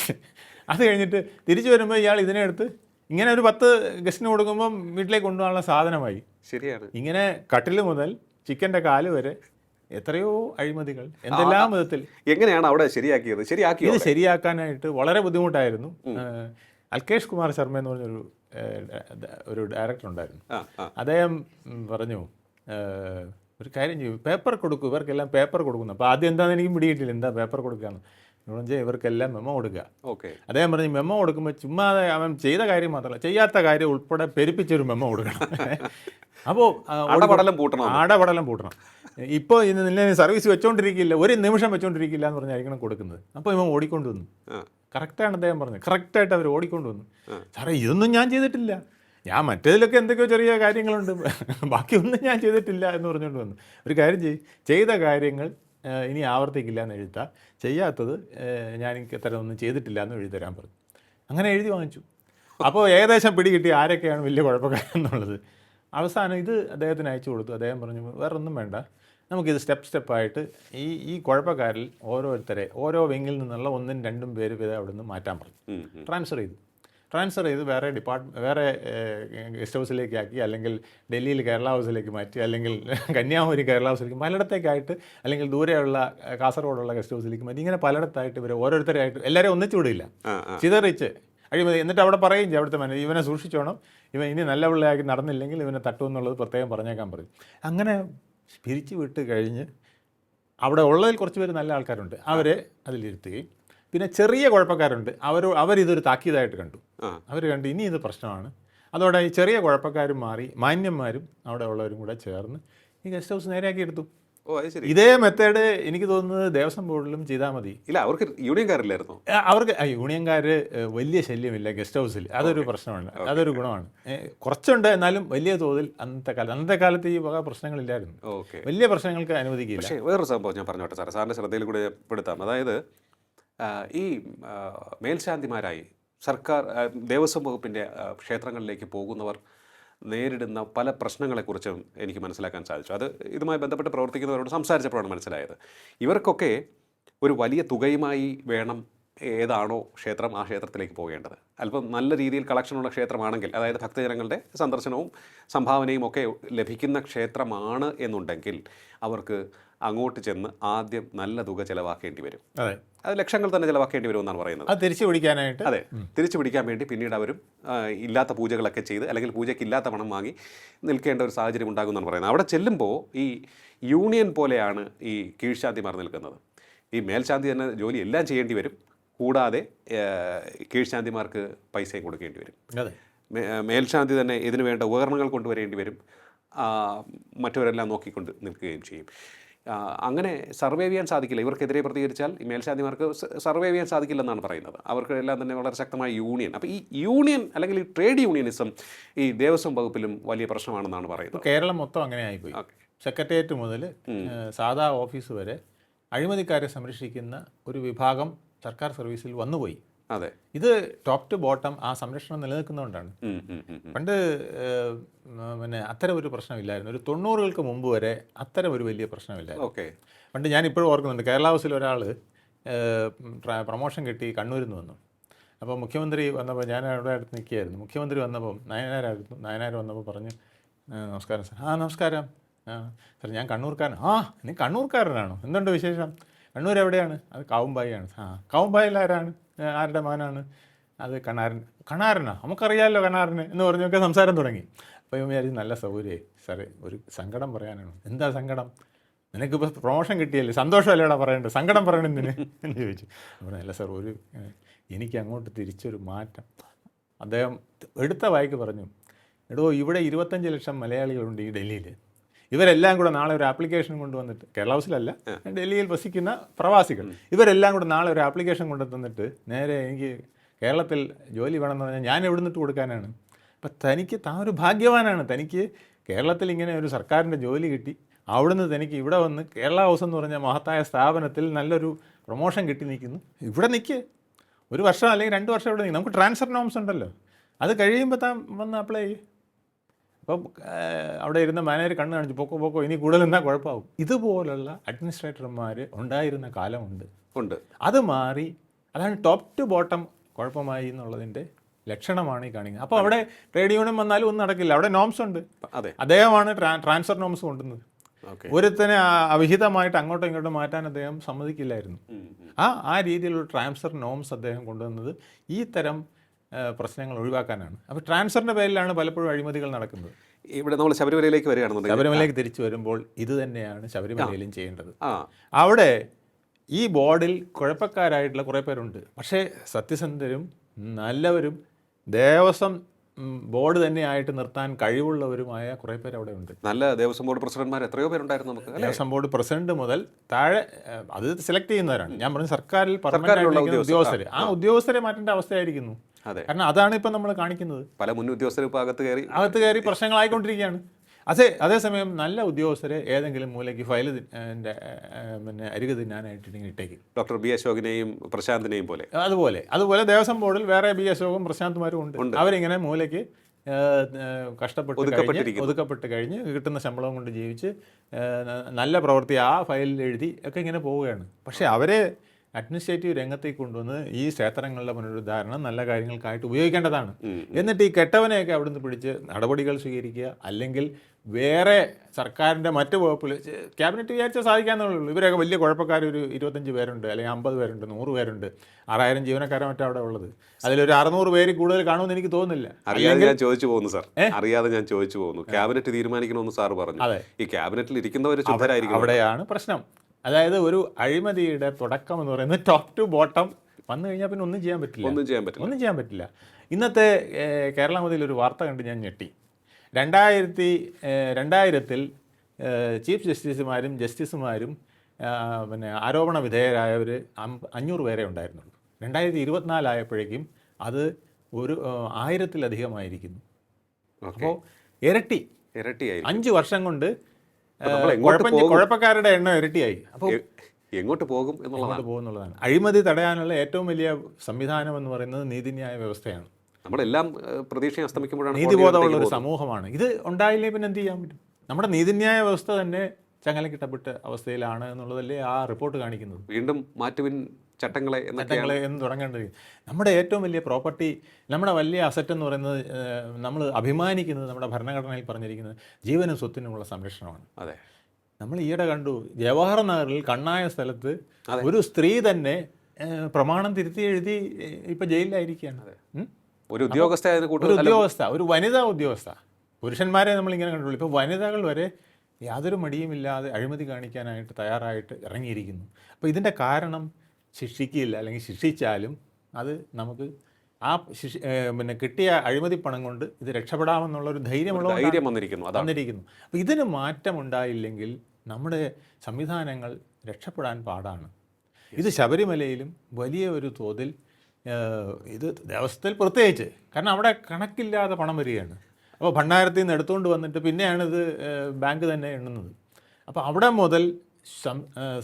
അത് കഴിഞ്ഞിട്ട് തിരിച്ചു വരുമ്പോൾ ഇയാൾ ഇതിനെ എടുത്ത് ഇങ്ങനെ ഒരു പത്ത് ഗസ്റ്റിന് കൊടുക്കുമ്പം വീട്ടിലേക്ക് കൊണ്ടുപോകാനുള്ള സാധനമായി. ശരിയാണ്. ഇങ്ങനെ കട്ടിൽ മുതൽ ചിക്കന്റെ കാൽ വരെ എത്രയോ അഴിമതികൾ. എന്തെല്ലാം വിധത്തിൽ? എങ്ങനെയാണ് അവിടെ ശരിയാക്കിയത്? ശരിയാക്കി ഇത് ശരിയാക്കാനായിട്ട് വളരെ ബുദ്ധിമുട്ടായിരുന്നു. അൽക്കേഷ് അൽകേഷ് കുമാർ ശർമ്മ എന്ന് പറഞ്ഞൊരു ഒരു ഡയറക്ടർ ഉണ്ടായിരുന്നു. അദ്ദേഹം പറഞ്ഞു ഒരു കാര്യം ചെയ്യും പേപ്പർ കൊടുക്കും ഇവർക്കെല്ലാം പേപ്പർ കൊടുക്കുന്നു. അപ്പോൾ ആദ്യം എന്താണെന്ന് എനിക്ക് പിടിയിട്ടില്ല എന്താ പേപ്പർ കൊടുക്കുകയെന്ന് എന്ന് പറഞ്ഞാൽ ഇവർക്കെല്ലാം മെമ്മോ കൊടുക്കുക ഓക്കെ. അദ്ദേഹം പറഞ്ഞു മെമ്മോ കൊടുക്കുമ്പോൾ ചുമ്മാതെ അവൻ ചെയ്ത കാര്യം മാത്രമല്ല ചെയ്യാത്ത കാര്യം ഉൾപ്പെടെ പെരുപ്പിച്ചൊരു മെമ്മോ കൊടുക്കണം. അപ്പോൾ അടപടലം പൂട്ടണം ആടപടലം പൂട്ടണം. ഇപ്പോൾ ഇന്ന് നിന്നെ സർവീസ് വെച്ചോണ്ടിരിക്കില്ല ഒരു നിമിഷം വെച്ചോണ്ടിരിക്കില്ല എന്ന് പറഞ്ഞായിരിക്കണം കൊടുക്കുന്നത്. അപ്പോൾ ഇവൻ ഓടിക്കൊണ്ട് വന്നു. കറക്റ്റാണ് അദ്ദേഹം പറഞ്ഞത്. കറക്റ്റായിട്ട് അവർ ഓടിക്കൊണ്ട് വന്നു. സാറേ ഇതൊന്നും ഞാൻ ചെയ്തിട്ടില്ല. ഞാൻ മറ്റേതിലൊക്കെ എന്തൊക്കെയോ ചെറിയ കാര്യങ്ങളുണ്ട്. ബാക്കിയൊന്നും ഞാൻ ചെയ്തിട്ടില്ല എന്ന് പറഞ്ഞുകൊണ്ട് വന്നു. ഒരു കാര്യം ചെയ്യും. ചെയ്ത കാര്യങ്ങൾ ഇനി ആവർത്തിക്കില്ല എന്ന് എഴുതാം. ചെയ്യാത്തത് ഞാൻ എനിക്ക് തരം ഒന്നും ചെയ്തിട്ടില്ല എന്ന് എഴുതി തരാൻ പറഞ്ഞു. അങ്ങനെ എഴുതി വാങ്ങിച്ചു. അപ്പോൾ ഏകദേശം പിടികിട്ടി ആരൊക്കെയാണ് വലിയ കുഴപ്പക്കാരെന്നുള്ളത്. അവസാനം ഇത് അദ്ദേഹത്തിന് അയച്ചു കൊടുത്തു. അദ്ദേഹം പറഞ്ഞു വേറൊന്നും വേണ്ട. നമുക്കിത് സ്റ്റെപ്പ് സ്റ്റെപ്പായിട്ട് ഈ ഈ കുഴപ്പക്കാരിൽ ഓരോരുത്തരെ ഓരോ വിങ്ങിൽ നിന്നുള്ള ഒന്നും രണ്ടും പേര് വീതം അവിടെ നിന്ന് മാറ്റാൻ പറഞ്ഞു. ട്രാൻസ്ഫർ ചെയ്തു. ട്രാൻസ്ഫർ ചെയ്ത് വേറെ ഡിപ്പാർട്ട് വേറെ ഗസ്റ്റ് ഹൗസിലേക്ക് ആക്കി അല്ലെങ്കിൽ ഡൽഹിയിൽ കേരള ഹൗസിലേക്ക് മാറ്റി അല്ലെങ്കിൽ കന്യാകുമാരി കേരള ഹൗസിലേക്ക് പലയിടത്തേക്കായിട്ട് അല്ലെങ്കിൽ ദൂരെയുള്ള കാസർഗോഡുള്ള ഗസ്റ്റ് ഹൗസിലേക്ക് മാറ്റി. ഇങ്ങനെ പലയിടത്തായിട്ട് ഇവർ ഓരോരുത്തരായിട്ട് എല്ലാവരെയും ഒന്നിച്ചു വിടില്ല. ചിതറിച്ച്. അഴിമതി. എന്നിട്ട് അവിടെ പറയും ചെയ്യും അവിടുത്തെ മനസ്സിൽ ഇവനെ സൂക്ഷിച്ചോണം. ഇവൻ ഇനി നല്ല പിള്ളയാക്കി നടന്നില്ലെങ്കിൽ ഇവനെ തട്ടുമെന്നുള്ളത് പ്രത്യേകം പറഞ്ഞേക്കാൻ പറയും. അങ്ങനെ പിരിച്ചു വിട്ട് കഴിഞ്ഞ് അവിടെ ഉള്ളതിൽ കുറച്ച് പേര് നല്ല ആൾക്കാരുണ്ട്. അവരെ അതിലിരുത്തുകയും പിന്നെ ചെറിയ കുഴപ്പക്കാരുണ്ട്. അവർ അവരിതൊരു താക്കീതായിട്ട് കണ്ടു. അവർ കണ്ടു ഇനി ഇത് പ്രശ്നമാണ്. അതോടെ ഈ ചെറിയ കുഴപ്പക്കാരും മാറി മാന്യന്മാരും അവിടെ ഉള്ളവരും കൂടെ ചേർന്ന് ഈ ഗസ്റ്റ് ഹൗസ് നേരെയാക്കി എടുത്തു. ഇതേ മെത്തേഡ് എനിക്ക് തോന്നുന്നത് ദേവസ്വം ബോർഡിലും ചെയ്താൽ മതി. ഇല്ല അവർക്ക് യൂണിയൻകാരില്ലായിരുന്നു? അവർക്ക് യൂണിയൻകാർ വലിയ ശല്യമില്ല ഗസ്റ്റ് ഹൗസിൽ അതൊരു പ്രശ്നമാണ്. അതൊരു ഗുണമാണ്. കുറച്ചുണ്ട് എന്നാലും വലിയ തോതിൽ അന്നത്തെ കാലത്ത് അന്നത്തെ കാലത്ത് ഈ വക പ്രശ്നങ്ങളില്ലായിരുന്നു. ഓക്കെ. വലിയ പ്രശ്നങ്ങൾക്ക് അനുവദിക്കില്ല. പക്ഷേ വേറൊരു സംഭവം ഞാൻ പറഞ്ഞോട്ടെ സാറേ. സാറിന്റെ ശ്രദ്ധയിൽ കൂടെ പെടുത്താം. അതായത് ഈ മേൽശാന്തിമാരായി സർക്കാർ ദേവസ്വം വകുപ്പിന്റെ ക്ഷേത്രങ്ങളിലേക്ക് പോകുന്നവർ നേരിടുന്ന പല പ്രശ്നങ്ങളെക്കുറിച്ചും എനിക്ക് മനസ്സിലാക്കാൻ സാധിച്ചു. അത് ഇതുമായി ബന്ധപ്പെട്ട് പ്രവർത്തിക്കുന്നവരോട് സംസാരിച്ചപ്പോഴാണ് മനസ്സിലായത്. ഇവർക്കൊക്കെ ഒരു വലിയ തുകയുമായി വേണം ഏതാണോ ക്ഷേത്രം ആ ക്ഷേത്രത്തിലേക്ക് പോകേണ്ടത്. അല്പം നല്ല രീതിയിൽ കളക്ഷനുള്ള ക്ഷേത്രമാണെങ്കിൽ അതായത് ഭക്തജനങ്ങളുടെ സന്ദർശനവും സംഭാവനയും ഒക്കെ ലഭിക്കുന്ന ക്ഷേത്രമാണ് എന്നുണ്ടെങ്കിൽ അവർക്ക് അങ്ങോട്ട് ചെന്ന് ആദ്യം നല്ല തുക ചിലവാക്കേണ്ടി വരും. അതെ. അത് ലക്ഷങ്ങൾ തന്നെ ചിലവാക്കേണ്ടി വരും എന്നാണ് പറയുന്നത്. അത് തിരിച്ചു പിടിക്കാനായിട്ട്? അതെ. തിരിച്ചു പിടിക്കാൻ വേണ്ടി പിന്നീട് അവരും ഇല്ലാത്ത പൂജകളൊക്കെ ചെയ്ത് അല്ലെങ്കിൽ പൂജയ്ക്ക് ഇല്ലാത്ത പണം വാങ്ങി നിൽക്കേണ്ട ഒരു സാഹചര്യം ഉണ്ടാകുമെന്നാണ് പറയുന്നത്. അവിടെ ചെല്ലുമ്പോൾ ഈ യൂണിയൻ പോലെയാണ് ഈ കീഴ്ശാന്തിമാർ നിൽക്കുന്നത്. ഈ മേൽശാന്തി തന്നെ ജോലി എല്ലാം ചെയ്യേണ്ടി വരും. കൂടാതെ കീഴ്ശാന്തിമാർക്ക് പൈസയും കൊടുക്കേണ്ടി വരും. മേൽശാന്തി തന്നെ ഇതിനു വേണ്ട ഉപകരണങ്ങൾ കൊണ്ടുവരേണ്ടി വരും. മറ്റവരെല്ലാം നോക്കിക്കൊണ്ട് നിൽക്കുകയും ചെയ്യും. അങ്ങനെ സർവേ ചെയ്യാൻ സാധിക്കില്ല. ഇവർക്കെതിരെ പ്രതികരിച്ചാൽ ഈ മേൽശാന്തിമാർക്ക് സർവേ ചെയ്യാൻ സാധിക്കില്ലെന്നാണ് പറയുന്നത്. അവർക്ക് എല്ലാം തന്നെ വളരെ ശക്തമായ യൂണിയൻ. അപ്പോൾ ഈ യൂണിയൻ അല്ലെങ്കിൽ ഈ ട്രേഡ് യൂണിയനിസം ഈ ദേവസ്വം വകുപ്പിലും വലിയ പ്രശ്നമാണെന്നാണ് പറയുന്നത്. കേരളം മൊത്തം അങ്ങനെ ആയിപ്പോയി സെക്രട്ടേറിയറ്റ് മുതൽ സാധാ ഓഫീസ് വരെ അഴിമതിക്കാരെ സംരക്ഷിക്കുന്ന ഒരു വിഭാഗം സർക്കാർ സർവീസിൽ വന്നുപോയി. അതെ. ഇത് ടോപ്പ് ടു ബോട്ടം ആ സംരക്ഷണം നിലനിൽക്കുന്നതുകൊണ്ടാണ്. പണ്ട് പിന്നെ അത്തരം ഒരു പ്രശ്നമില്ലായിരുന്നു. ഒരു തൊണ്ണൂറുകൾക്ക് മുമ്പ് വരെ അത്തരം ഒരു വലിയ പ്രശ്നമില്ലായിരുന്നു. ഓക്കെ. പണ്ട് ഞാൻ ഇപ്പോഴും ഓർക്കുന്നുണ്ട് കേരള ഹൗസിൽ ഒരാൾ പ്രൊമോഷൻ കിട്ടി കണ്ണൂരിൽ നിന്ന് വന്നു. അപ്പോൾ മുഖ്യമന്ത്രി വന്നപ്പോൾ ഞാൻ അവിടെ അടുത്ത് നിൽക്കുകയായിരുന്നു. മുഖ്യമന്ത്രി വന്നപ്പോൾ നയനാരായിരുന്നു നയനാർ വന്നപ്പോൾ പറഞ്ഞു നമസ്കാരം സാർ. ആ നമസ്കാരം. സാർ ഞാൻ കണ്ണൂർക്കാരൻ ആ നീ കണ്ണൂർക്കാരനാണോ? എന്തുണ്ട് വിശേഷം? കണ്ണൂർ എവിടെയാണ്? അത് കാവുംബായിയാണ് ആ കാവുംബായിൽ ആരാണ്? ആരുടെ മകനാണ്? അത് കണാരൻ കണാരനാ നമുക്കറിയാമല്ലോ കണാരന് എന്ന് പറഞ്ഞൊക്കെ സംസാരം തുടങ്ങി. അപ്പോൾ ഇവൻ വിചാരിച്ചു നല്ല സൗകര്യമായി സാറേ ഒരു സങ്കടം പറയാനാണ്. എന്താ സങ്കടം? നിനക്കിപ്പോൾ പ്രൊമോഷൻ കിട്ടിയല്ലേ? സന്തോഷമല്ലേടാ പറയേണ്ടത്? സങ്കടം പറയണെന്തിന് എന്ന് ചോദിച്ചു. അപ്പോൾ നല്ല സാർ ഒരു എനിക്ക് അങ്ങോട്ട് തിരിച്ചൊരു മാറ്റം. അദ്ദേഹം എടുത്ത വായിക്ക് പറഞ്ഞു എടോ ഇവിടെ ഇരുപത്തഞ്ച് ലക്ഷം മലയാളികളുണ്ട് ഈ ഡൽഹിയിൽ ഇവരെല്ലാം കൂടെ നാളെ ഒരു ആപ്ലിക്കേഷൻ കൊണ്ടുവന്നിട്ട് കേരള ഹൗസിലല്ല ഡൽഹിയിൽ വസിക്കുന്ന പ്രവാസികൾ. ഇവരെല്ലാം കൂടെ നാളെ ഒരു ആപ്ലിക്കേഷൻ കൊണ്ടു തന്നിട്ട് നേരെ എനിക്ക് കേരളത്തിൽ ജോലി വേണമെന്ന് പറഞ്ഞാൽ ഞാൻ എവിടെ നിന്നിട്ട് കൊടുക്കാനാണ്? അപ്പം തനിക്ക് താൻ ഒരു ഭാഗ്യവാനാണ്. തനിക്ക് കേരളത്തിൽ ഇങ്ങനെ ഒരു സർക്കാരിന്റെ ജോലി കിട്ടി. അവിടുന്ന് തനിക്ക് ഇവിടെ വന്ന് കേരള ഹൗസ് എന്ന് പറഞ്ഞ മഹത്തായ സ്ഥാപനത്തിൽ നല്ലൊരു പ്രൊമോഷൻ കിട്ടി നിൽക്കുന്നു. ഇവിടെ നിൽക്ക് ഒരു വർഷം അല്ലെങ്കിൽ രണ്ട് വർഷം ഇവിടെ നിൽക്കും നമുക്ക് ട്രാൻസ്ഫർ നോംസ് ഉണ്ടല്ലോ. അത് കഴിയുമ്പോൾ താൻ വന്ന് അപ്ലൈ ചെയ്യും. അപ്പം അവിടെ ഇരുന്ന മാനേജർ കണ്ണ് കാണിച്ചു പൊക്കോ പൊക്കോ ഇനി കൂടുതൽ എന്നാൽ കുഴപ്പമാവും. ഇതുപോലുള്ള അഡ്മിനിസ്ട്രേറ്റർമാർ ഉണ്ടായിരുന്ന കാലമുണ്ട്. ഉണ്ട്. അത് മാറി അതാണ് ടോപ്പ് ടു ബോട്ടം കുഴപ്പമായി എന്നുള്ളതിന്റെ ലക്ഷണമാണ് ഈ കാണിക്കുന്നത്. അപ്പോൾ അവിടെ ട്രേഡ് യൂണിയൻ വന്നാലും ഒന്നും നടക്കില്ല. അവിടെ നോംസ് ഉണ്ട്. അതെ. അദ്ദേഹമാണ് ട്രാൻസ്ഫർ നോംസ് കൊണ്ടുവന്നത്. ഓക്കെ. ഒരുത്തനെ അവിഹിതമായിട്ട് അങ്ങോട്ടും ഇങ്ങോട്ടും മാറ്റാൻ അദ്ദേഹം സമ്മതിക്കില്ലായിരുന്നു. ആ ആ രീതിയിലുള്ള ട്രാൻസ്ഫർ നോംസ് അദ്ദേഹം കൊണ്ടുവന്നത് ഈ തരം പ്രശ്നങ്ങൾ ഒഴിവാക്കാനാണ്. അപ്പോൾ ട്രാൻസ്ഫറിന്റെ പേരിലാണ് പലപ്പോഴും അഴിമതികൾ നടക്കുന്നത്. ഇവിടെ നമ്മൾ ശബരിമലയിലേക്ക് വരികയാണെന്നുണ്ടെങ്കിൽ ശബരിമലയിലേക്ക് തിരിച്ചു വരുമ്പോൾ ഇത് തന്നെയാണ് ശബരിമലയിലും ചെയ്യേണ്ടത്. അവിടെ ഈ ബോർഡിൽ കുഴപ്പക്കാരായിട്ടുള്ള കുറേ പേരുണ്ട്. പക്ഷേ സത്യസന്ധരും നല്ലവരും ദേവസ്വം ബോർഡ് തന്നെയായിട്ട് നിർത്താൻ കഴിവുള്ളവരുമായ കുറേ പേർ അവിടെ ഉണ്ട്. നല്ല ദേവസ്വം ബോർഡ് പ്രസിഡന്റ്മാർ എത്രയോ പേരുണ്ടായിരുന്നു നമുക്ക് ദേവസ്വം ബോർഡ് പ്രസിഡന്റ് മുതൽ താഴെ അത് സെലക്ട് ചെയ്യുന്നവരാണ്. ഞാൻ പറഞ്ഞു സർക്കാരിൽ. ഉദ്യോഗസ്ഥർ. ആ. ഉദ്യോഗസ്ഥരെ മാറ്റേണ്ട അവസ്ഥയായിരിക്കുന്നു. അതെ. കാരണം അതാണ് ഇപ്പം നമ്മൾ കാണിക്കുന്നത്. പല മുൻ ഉദ്യോഗസ്ഥരും ഇപ്പോൾ അകത്ത് കയറി അകത്ത് കയറി പ്രശ്നങ്ങളായിക്കൊണ്ടിരിക്കുകയാണ്. അതേ അതേസമയം നല്ല ഉദ്യോഗസ്ഥരെ ഏതെങ്കിലും മൂലയ്ക്ക് ഫയൽ പിന്നെ അരികെ തിന്നാനായിട്ട് ഇട്ടേക്കും. ഡോക്ടർ ബി അശോകിനെയും പ്രശാന്തിനെയും പോലെ. അതുപോലെ അതുപോലെ ദേവസ്വം ബോർഡിൽ വേറെ ബി അശോകും പ്രശാന്തുമാരും ഉണ്ട്. അവരിങ്ങനെ മൂലയ്ക്ക് കഷ്ടപ്പെട്ട് കഴിഞ്ഞ് ഒതുക്കപ്പെട്ട് കഴിഞ്ഞ് കിട്ടുന്ന ശമ്പളം കൊണ്ട് ജീവിച്ച് നല്ല പ്രവൃത്തി ആ ഫയലിൽ എഴുതി ഒക്കെ ഇങ്ങനെ പോവുകയാണ്. പക്ഷേ അവരെ അഡ്മിനിസ്ട്രേറ്റീവ് രംഗത്തേക്ക് കൊണ്ടുവന്ന് ഈ ക്ഷേത്രങ്ങളുടെ പുനരുദ്ധാരണം നല്ല കാര്യങ്ങൾക്കായിട്ട് ഉപയോഗിക്കേണ്ടതാണ്. എന്നിട്ട് ഈ കെട്ടവനെയൊക്കെ അവിടുന്ന് പിടിച്ച് നടപടികൾ സ്വീകരിക്കുക അല്ലെങ്കിൽ വേറെ സർക്കാരിന്റെ മറ്റ് വകുപ്പിൽ ക്യാബിനറ്റ് വിചാരിച്ചാൽ ഉള്ളൂ ഇവരൊക്കെ വലിയ കുഴപ്പക്കാർ ഒരു ഇരുപത്തഞ്ച് പേരുണ്ട് അല്ലെങ്കിൽ അമ്പത് പേരുണ്ട് നൂറ് പേരുണ്ട് ആറായിരം ജീവനക്കാരെ മറ്റോ അവിടെ ഉള്ളത്. അതിലൊരു അറുന്നൂറ് പേര് കൂടുതൽ കാണുമെന്ന് എനിക്ക് തോന്നുന്നില്ല. അറിയാതെ ഞാൻ ചോദിച്ചു പോകുന്നു സാർ. അറിയാതെ ഞാൻ ചോദിച്ചു പോകുന്നു. ക്യാബിനറ്റ് തീരുമാനിക്കണമെന്ന് സാർ പറഞ്ഞു. ഈ ക്യാബിനറ്റിൽ ഇരിക്കുന്നവർ അവിടെയാണ് പ്രശ്നം. അതായത് ഒരു അഴിമതിയുടെ തുടക്കം എന്ന് പറയുന്നത് ടോപ്പ് ടു ബോട്ടം വന്നു കഴിഞ്ഞാൽ പിന്നെ ഒന്നും ചെയ്യാൻ പറ്റില്ല. ഒന്നും ചെയ്യാൻ പറ്റില്ല. ഒന്നും ചെയ്യാൻ പറ്റില്ല. ഇന്നത്തെ കേരള മതിയിൽ ഒരു വാർത്ത കണ്ട് ഞാൻ ഞെട്ടി. രണ്ടായിരത്തി രണ്ടായിരത്തിൽ ചീഫ് ജസ്റ്റിസുമാരും ജസ്റ്റിസുമാരും പിന്നെ ആരോപണ വിധേയരായവർ അഞ്ഞൂറ് പേരെ ഉണ്ടായിരുന്നുള്ളൂ. രണ്ടായിരത്തി ഇരുപത്തിനാലായപ്പോഴേക്കും അത് ഒരു ആയിരത്തിലധികമായിരിക്കുന്നു. അപ്പോൾ ഇരട്ടി. ഇരട്ടിയായി അഞ്ച് വർഷം കൊണ്ട് കുഴപ്പക്കാരുടെ എണ്ണം ഇരട്ടിയായി. അപ്പോൾ എങ്ങോട്ട് പോകും എന്നുള്ളതാണ്. പോകുന്നുള്ളതാണ് അഴിമതി തടയാനുള്ള ഏറ്റവും വലിയ സംവിധാനം എന്ന് പറയുന്നത് നീതിന്യായ വ്യവസ്ഥയാണ്. നമ്മളെല്ലാം പ്രതീക്ഷയെ പ്രതീക്ഷ അസ്തമിക്കുമ്പോഴാണ് നീതിബോധമുള്ള ഒരു സമൂഹമാണ്. ഇത് ഉണ്ടായില്ലേ പിന്നെ എന്ത് ചെയ്യാൻ പറ്റും? നമ്മുടെ നീതിന്യായ വ്യവസ്ഥ തന്നെ ചങ്ങലക്കിട്ടപ്പെട്ട അവസ്ഥയിലാണ് എന്നുള്ളതല്ലേ ആ റിപ്പോർട്ട് കാണിക്കുന്നത്. വീണ്ടും മാറ്റുവിൻ ചട്ടങ്ങളെ ചട്ടങ്ങളെ എന്ന് തുടങ്ങേണ്ടത്. നമ്മുടെ ഏറ്റവും വലിയ പ്രോപ്പർട്ടി നമ്മുടെ വലിയ അസറ്റ് എന്ന് പറയുന്നത് നമ്മൾ അഭിമാനിക്കുന്നത് നമ്മുടെ ഭരണഘടനയിൽ പറഞ്ഞിരിക്കുന്നത് ജീവനും സ്വത്തിനുമുള്ള സംരക്ഷണമാണ്. അതെ. നമ്മൾ ഈയിടെ കണ്ടു ജവഹർ നഗറിൽ കണ്ണായ സ്ഥലത്ത് ഒരു സ്ത്രീ തന്നെ പ്രമാണം തിരുത്തി എഴുതി ഇപ്പം ജയിലിലായിരിക്കുകയാണ്. ഒരു ഉദ്യോഗസ്ഥ ഒരു ഉദ്യോഗസ്ഥ ഒരു വനിതാ ഉദ്യോഗസ്ഥ. പുരുഷന്മാരെ നമ്മൾ ഇങ്ങനെ കണ്ടുള്ളൂ. ഇപ്പോൾ വനിതകൾ വരെ യാതൊരു മടിയുമില്ലാതെ അഴിമതി കാണിക്കാനായിട്ട് തയ്യാറായിട്ട് ഇറങ്ങിയിരിക്കുന്നു. അപ്പോൾ ഇതിന്റെ കാരണം ശിക്ഷിക്കില്ല അല്ലെങ്കിൽ ശിക്ഷിച്ചാലും അത് നമുക്ക് ആ ശിക്ഷ പിന്നെ കിട്ടിയ അഴിമതി പണം കൊണ്ട് ഇത് രക്ഷപ്പെടാമെന്നുള്ള ഒരു ധൈര്യമുള്ള ധൈര്യം വന്നിരിക്കുന്നു. വന്നിരിക്കുന്നു. അപ്പോൾ ഇതിന് മാറ്റമുണ്ടായില്ലെങ്കിൽ നമ്മുടെ സംവിധാനങ്ങൾ രക്ഷപ്പെടാൻ പാടാണ്. ഇത് ശബരിമലയിലും വലിയ ഒരു തോതിൽ ഇത് ദേവസ്വത്തിൽ പ്രത്യേകിച്ച്. കാരണം അവിടെ കണക്കില്ലാതെ പണം വരികയാണ്. അപ്പോൾ ഭണ്ഡാരത്തിൽ നിന്ന് എടുത്തുകൊണ്ട് വന്നിട്ട് പിന്നെയാണ് ഇത് ബാങ്ക് തന്നെ എണ്ണുന്നത്. അപ്പോൾ അവിടെ മുതൽ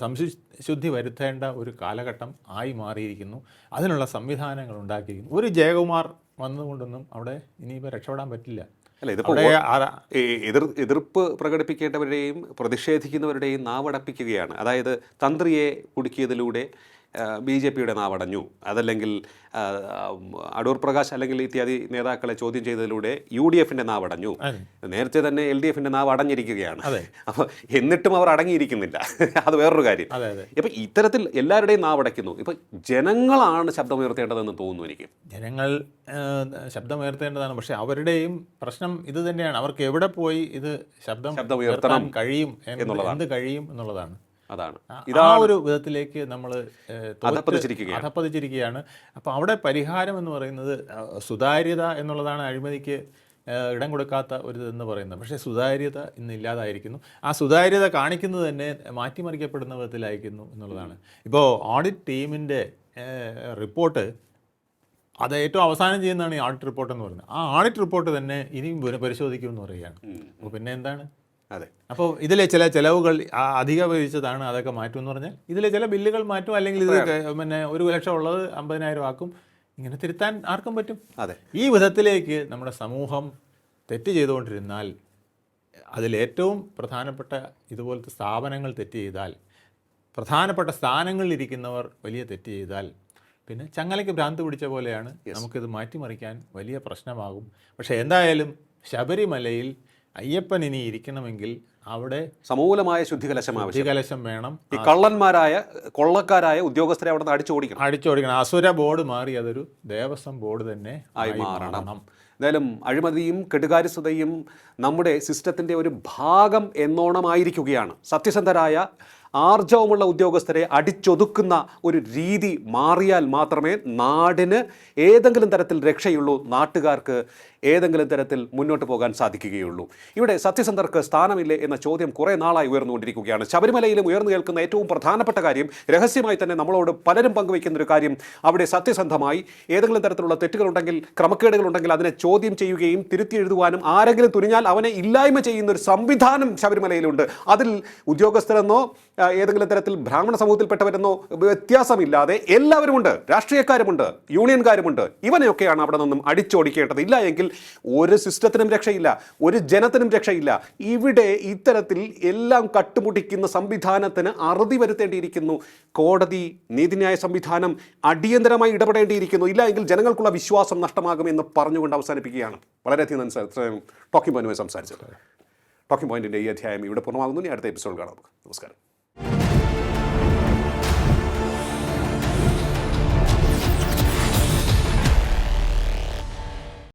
സംശുദ്ധി വരുത്തേണ്ട ഒരു കാലഘട്ടം ആയി മാറിയിരിക്കുന്നു. അതിനുള്ള സംവിധാനങ്ങൾ ഉണ്ടാക്കിയിരിക്കുന്നു. ഒരു ജയകുമാർ വന്നതുകൊണ്ടൊന്നും അവിടെ ഇനിയിപ്പോൾ രക്ഷപ്പെടാൻ പറ്റില്ല. അല്ല ഇതിപ്പോൾ എതിർ എതിർപ്പ് പ്രകടിപ്പിക്കേണ്ടവരുടെയും പ്രതിഷേധിക്കുന്നവരുടെയും നാവടപ്പിക്കുകയാണ്. അതായത് തന്ത്രിയെ കുടുക്കിയതിലൂടെ ബി ജെ പിയുടെ നാവടഞ്ഞു. അതല്ലെങ്കിൽ അടൂർ പ്രകാശ് അല്ലെങ്കിൽ ഇത്യാദി നേതാക്കളെ ചോദ്യം ചെയ്തതിലൂടെ യു ഡി എഫിന്റെ നാവടഞ്ഞു. നേരത്തെ തന്നെ എൽ ഡി എഫിന്റെ നാവ് അടഞ്ഞിരിക്കുകയാണ്. അപ്പോൾ എന്നിട്ടും അവർ അടങ്ങിയിരിക്കുന്നില്ല. അത് വേറൊരു കാര്യം. ഇപ്പം ഇത്തരത്തിൽ എല്ലാവരുടെയും നാവടയ്ക്കുന്നു. ഇപ്പം ജനങ്ങളാണ് ശബ്ദമുയർത്തേണ്ടതെന്ന് തോന്നുന്നു എനിക്ക്. ജനങ്ങൾ ശബ്ദമുയർത്തേണ്ടതാണ്. പക്ഷെ അവരുടെയും പ്രശ്നം ഇത് തന്നെയാണ്. അവർക്ക് എവിടെ പോയി ഇത് ശബ്ദം ശബ്ദമുയർത്താൻ കഴിയും എന്നുള്ളതാണ്. എന്ത് കഴിയും എന്നുള്ളതാണ്. അതാണ്. ആ- ഒരു വിധത്തിലേക്ക് നമ്മൾ അധപ്പതിച്ചിരിക്കുകയാണ്. അപ്പോൾ അവിടെ പരിഹാരം എന്ന് പറയുന്നത് സുതാര്യത എന്നുള്ളതാണ് അഴിമതിക്ക് ഇടം കൊടുക്കാത്ത ഒരു ഇതെന്ന് പറയുന്നത്. പക്ഷേ സുതാര്യത ഇന്ന് ഇല്ലാതായിരിക്കുന്നു. ആ സുതാര്യത കാണിക്കുന്നത് തന്നെ മാറ്റിമറിക്കപ്പെടുന്ന വിധത്തിലായിരിക്കുന്നു എന്നുള്ളതാണ്. ഇപ്പോൾ ഓഡിറ്റ് ടീമിന്റെ റിപ്പോർട്ട് അത് ഏറ്റവും അവസാനം ചെയ്യുന്നതാണ് ഈ ഓഡിറ്റ് റിപ്പോർട്ട് എന്ന് പറയുന്നത്. ആ ഓഡിറ്റ് റിപ്പോർട്ട് തന്നെ ഇനിയും പരിശോധിക്കുമെന്ന് പറയുകയാണ്. അപ്പോൾ പിന്നെ എന്താണ്? അതെ. അപ്പോൾ ഇതിലെ ചില ചിലവുകൾ അധിക വിധിച്ചതാണ് അതൊക്കെ മാറ്റും എന്ന് പറഞ്ഞാൽ ഇതിലെ ചില ബില്ലുകൾ മാറ്റും അല്ലെങ്കിൽ ഇത് പിന്നെ ഒരു ലക്ഷം ഉള്ളത് അമ്പതിനായിരം ആക്കും. ഇങ്ങനെ തിരുത്താൻ ആർക്കും പറ്റും. അതെ. ഈ വിധത്തിലേക്ക് നമ്മുടെ സമൂഹം തെറ്റ് ചെയ്തുകൊണ്ടിരുന്നാൽ അതിലേറ്റവും പ്രധാനപ്പെട്ട ഇതുപോലത്തെ സ്ഥാപനങ്ങൾ തെറ്റ് ചെയ്താൽ പ്രധാനപ്പെട്ട സ്ഥാനങ്ങളിലിരിക്കുന്നവർ വലിയ തെറ്റ് ചെയ്താൽ പിന്നെ ചങ്ങലയ്ക്ക് ഭ്രാന്ത് പിടിച്ച പോലെയാണ് നമുക്കിത് മാറ്റിമറിക്കാൻ വലിയ പ്രശ്നമാകും. പക്ഷേ എന്തായാലും ശബരിമലയിൽ അയ്യപ്പൻ ഇനി ഇരിക്കണമെങ്കിൽ അവിടെ സമൂലമായ ശുദ്ധികലശം ശുദ്ധികലശം വേണം. ഈ കള്ളന്മാരായ കൊള്ളക്കാരായ ഉദ്യോഗസ്ഥരെ അവിടെ നിന്ന് അടിച്ചോടിക്കണം. അടിച്ചോടിക്കണം. അസുര ബോർഡ് മാറി അതൊരു ദേവസ്വം ബോർഡ് തന്നെ ആയി മാറണം. എന്തായാലും അഴിമതിയും കെടുകാര്യസ്ഥതയും നമ്മുടെ സിസ്റ്റത്തിന്റെ ഒരു ഭാഗം എന്നോണമായിരിക്കുകയാണ്. സത്യസന്ധരായ ആർജവമുള്ള ഉദ്യോഗസ്ഥരെ അടിച്ചൊതുക്കുന്ന ഒരു രീതി മാറിയാൽ മാത്രമേ നാടിന് ഏതെങ്കിലും തരത്തിൽ രക്ഷയുള്ളൂ നാട്ടുകാർക്ക് ഏതെങ്കിലും തരത്തിൽ മുന്നോട്ട് പോകാൻ സാധിക്കുകയുള്ളൂ. ഇവിടെ സത്യസന്ധർക്ക് സ്ഥാനമില്ലേ എന്ന ചോദ്യം കുറേ നാളായി ഉയർന്നുകൊണ്ടിരിക്കുകയാണ്. ശബരിമലയിലും ഉയർന്നു കേൾക്കുന്ന ഏറ്റവും പ്രധാനപ്പെട്ട കാര്യം രഹസ്യമായി തന്നെ നമ്മളോട് പലരും പങ്കുവയ്ക്കുന്ന ഒരു കാര്യം അവിടെ സത്യസന്ധമായി ഏതെങ്കിലും തരത്തിലുള്ള തെറ്റുകളുണ്ടെങ്കിൽ ക്രമക്കേടുകളുണ്ടെങ്കിൽ അതിനെ ചോദ്യം ചെയ്യുകയും തിരുത്തി എഴുതുവാനും ആരെങ്കിലും തുനിഞ്ഞാൽ അവനെ ഇല്ലായ്മ ചെയ്യുന്ന ഒരു സംവിധാനം ശബരിമലയിലുണ്ട്. അതിൽ ഉദ്യോഗസ്ഥരെന്നോ ഏതെങ്കിലും തരത്തിൽ ബ്രാഹ്മണ സമൂഹത്തിൽപ്പെട്ടവരെന്നോ വ്യത്യാസമില്ലാതെ എല്ലാവരുമുണ്ട്. രാഷ്ട്രീയക്കാരുമുണ്ട് യൂണിയൻകാരുമുണ്ട്. ഇവനെയൊക്കെയാണ് അവിടെ നിന്നും അടിച്ചോടിക്കേണ്ടത്. ഇല്ല എങ്കിൽ ഒരു സിസ്റ്റത്തിനും രക്ഷയില്ല ഒരു ജനത്തിനും രക്ഷയില്ല. ഇവിടെ ഇത്തരത്തിൽ എല്ലാം കട്ടുമുട്ടിക്കുന്ന സംവിധാനത്തിന് അറുതി വരുത്തേണ്ടിയിരിക്കുന്നു. കോടതി നീതിന്യായ സംവിധാനം അടിയന്തരമായി ഇടപെടേണ്ടിയിരിക്കുന്നു. ഇല്ല എങ്കിൽ ജനങ്ങൾക്കുള്ള വിശ്വാസം നഷ്ടമാകുമെന്ന് പറഞ്ഞുകൊണ്ട് അവസാനിപ്പിക്കുകയാണ്. വളരെയധികം ടോക്കിംഗ് പോയിന്റുമായി സംസാരിച്ചത് ടോക്കിംഗ് പോയിന്റിന്റെ ഈ അധ്യായം ഇവിടെ പൂർണമാകുന്നു. ഇനി അടുത്ത എപ്പിസോഡ് കാണാം നമസ്കാരം.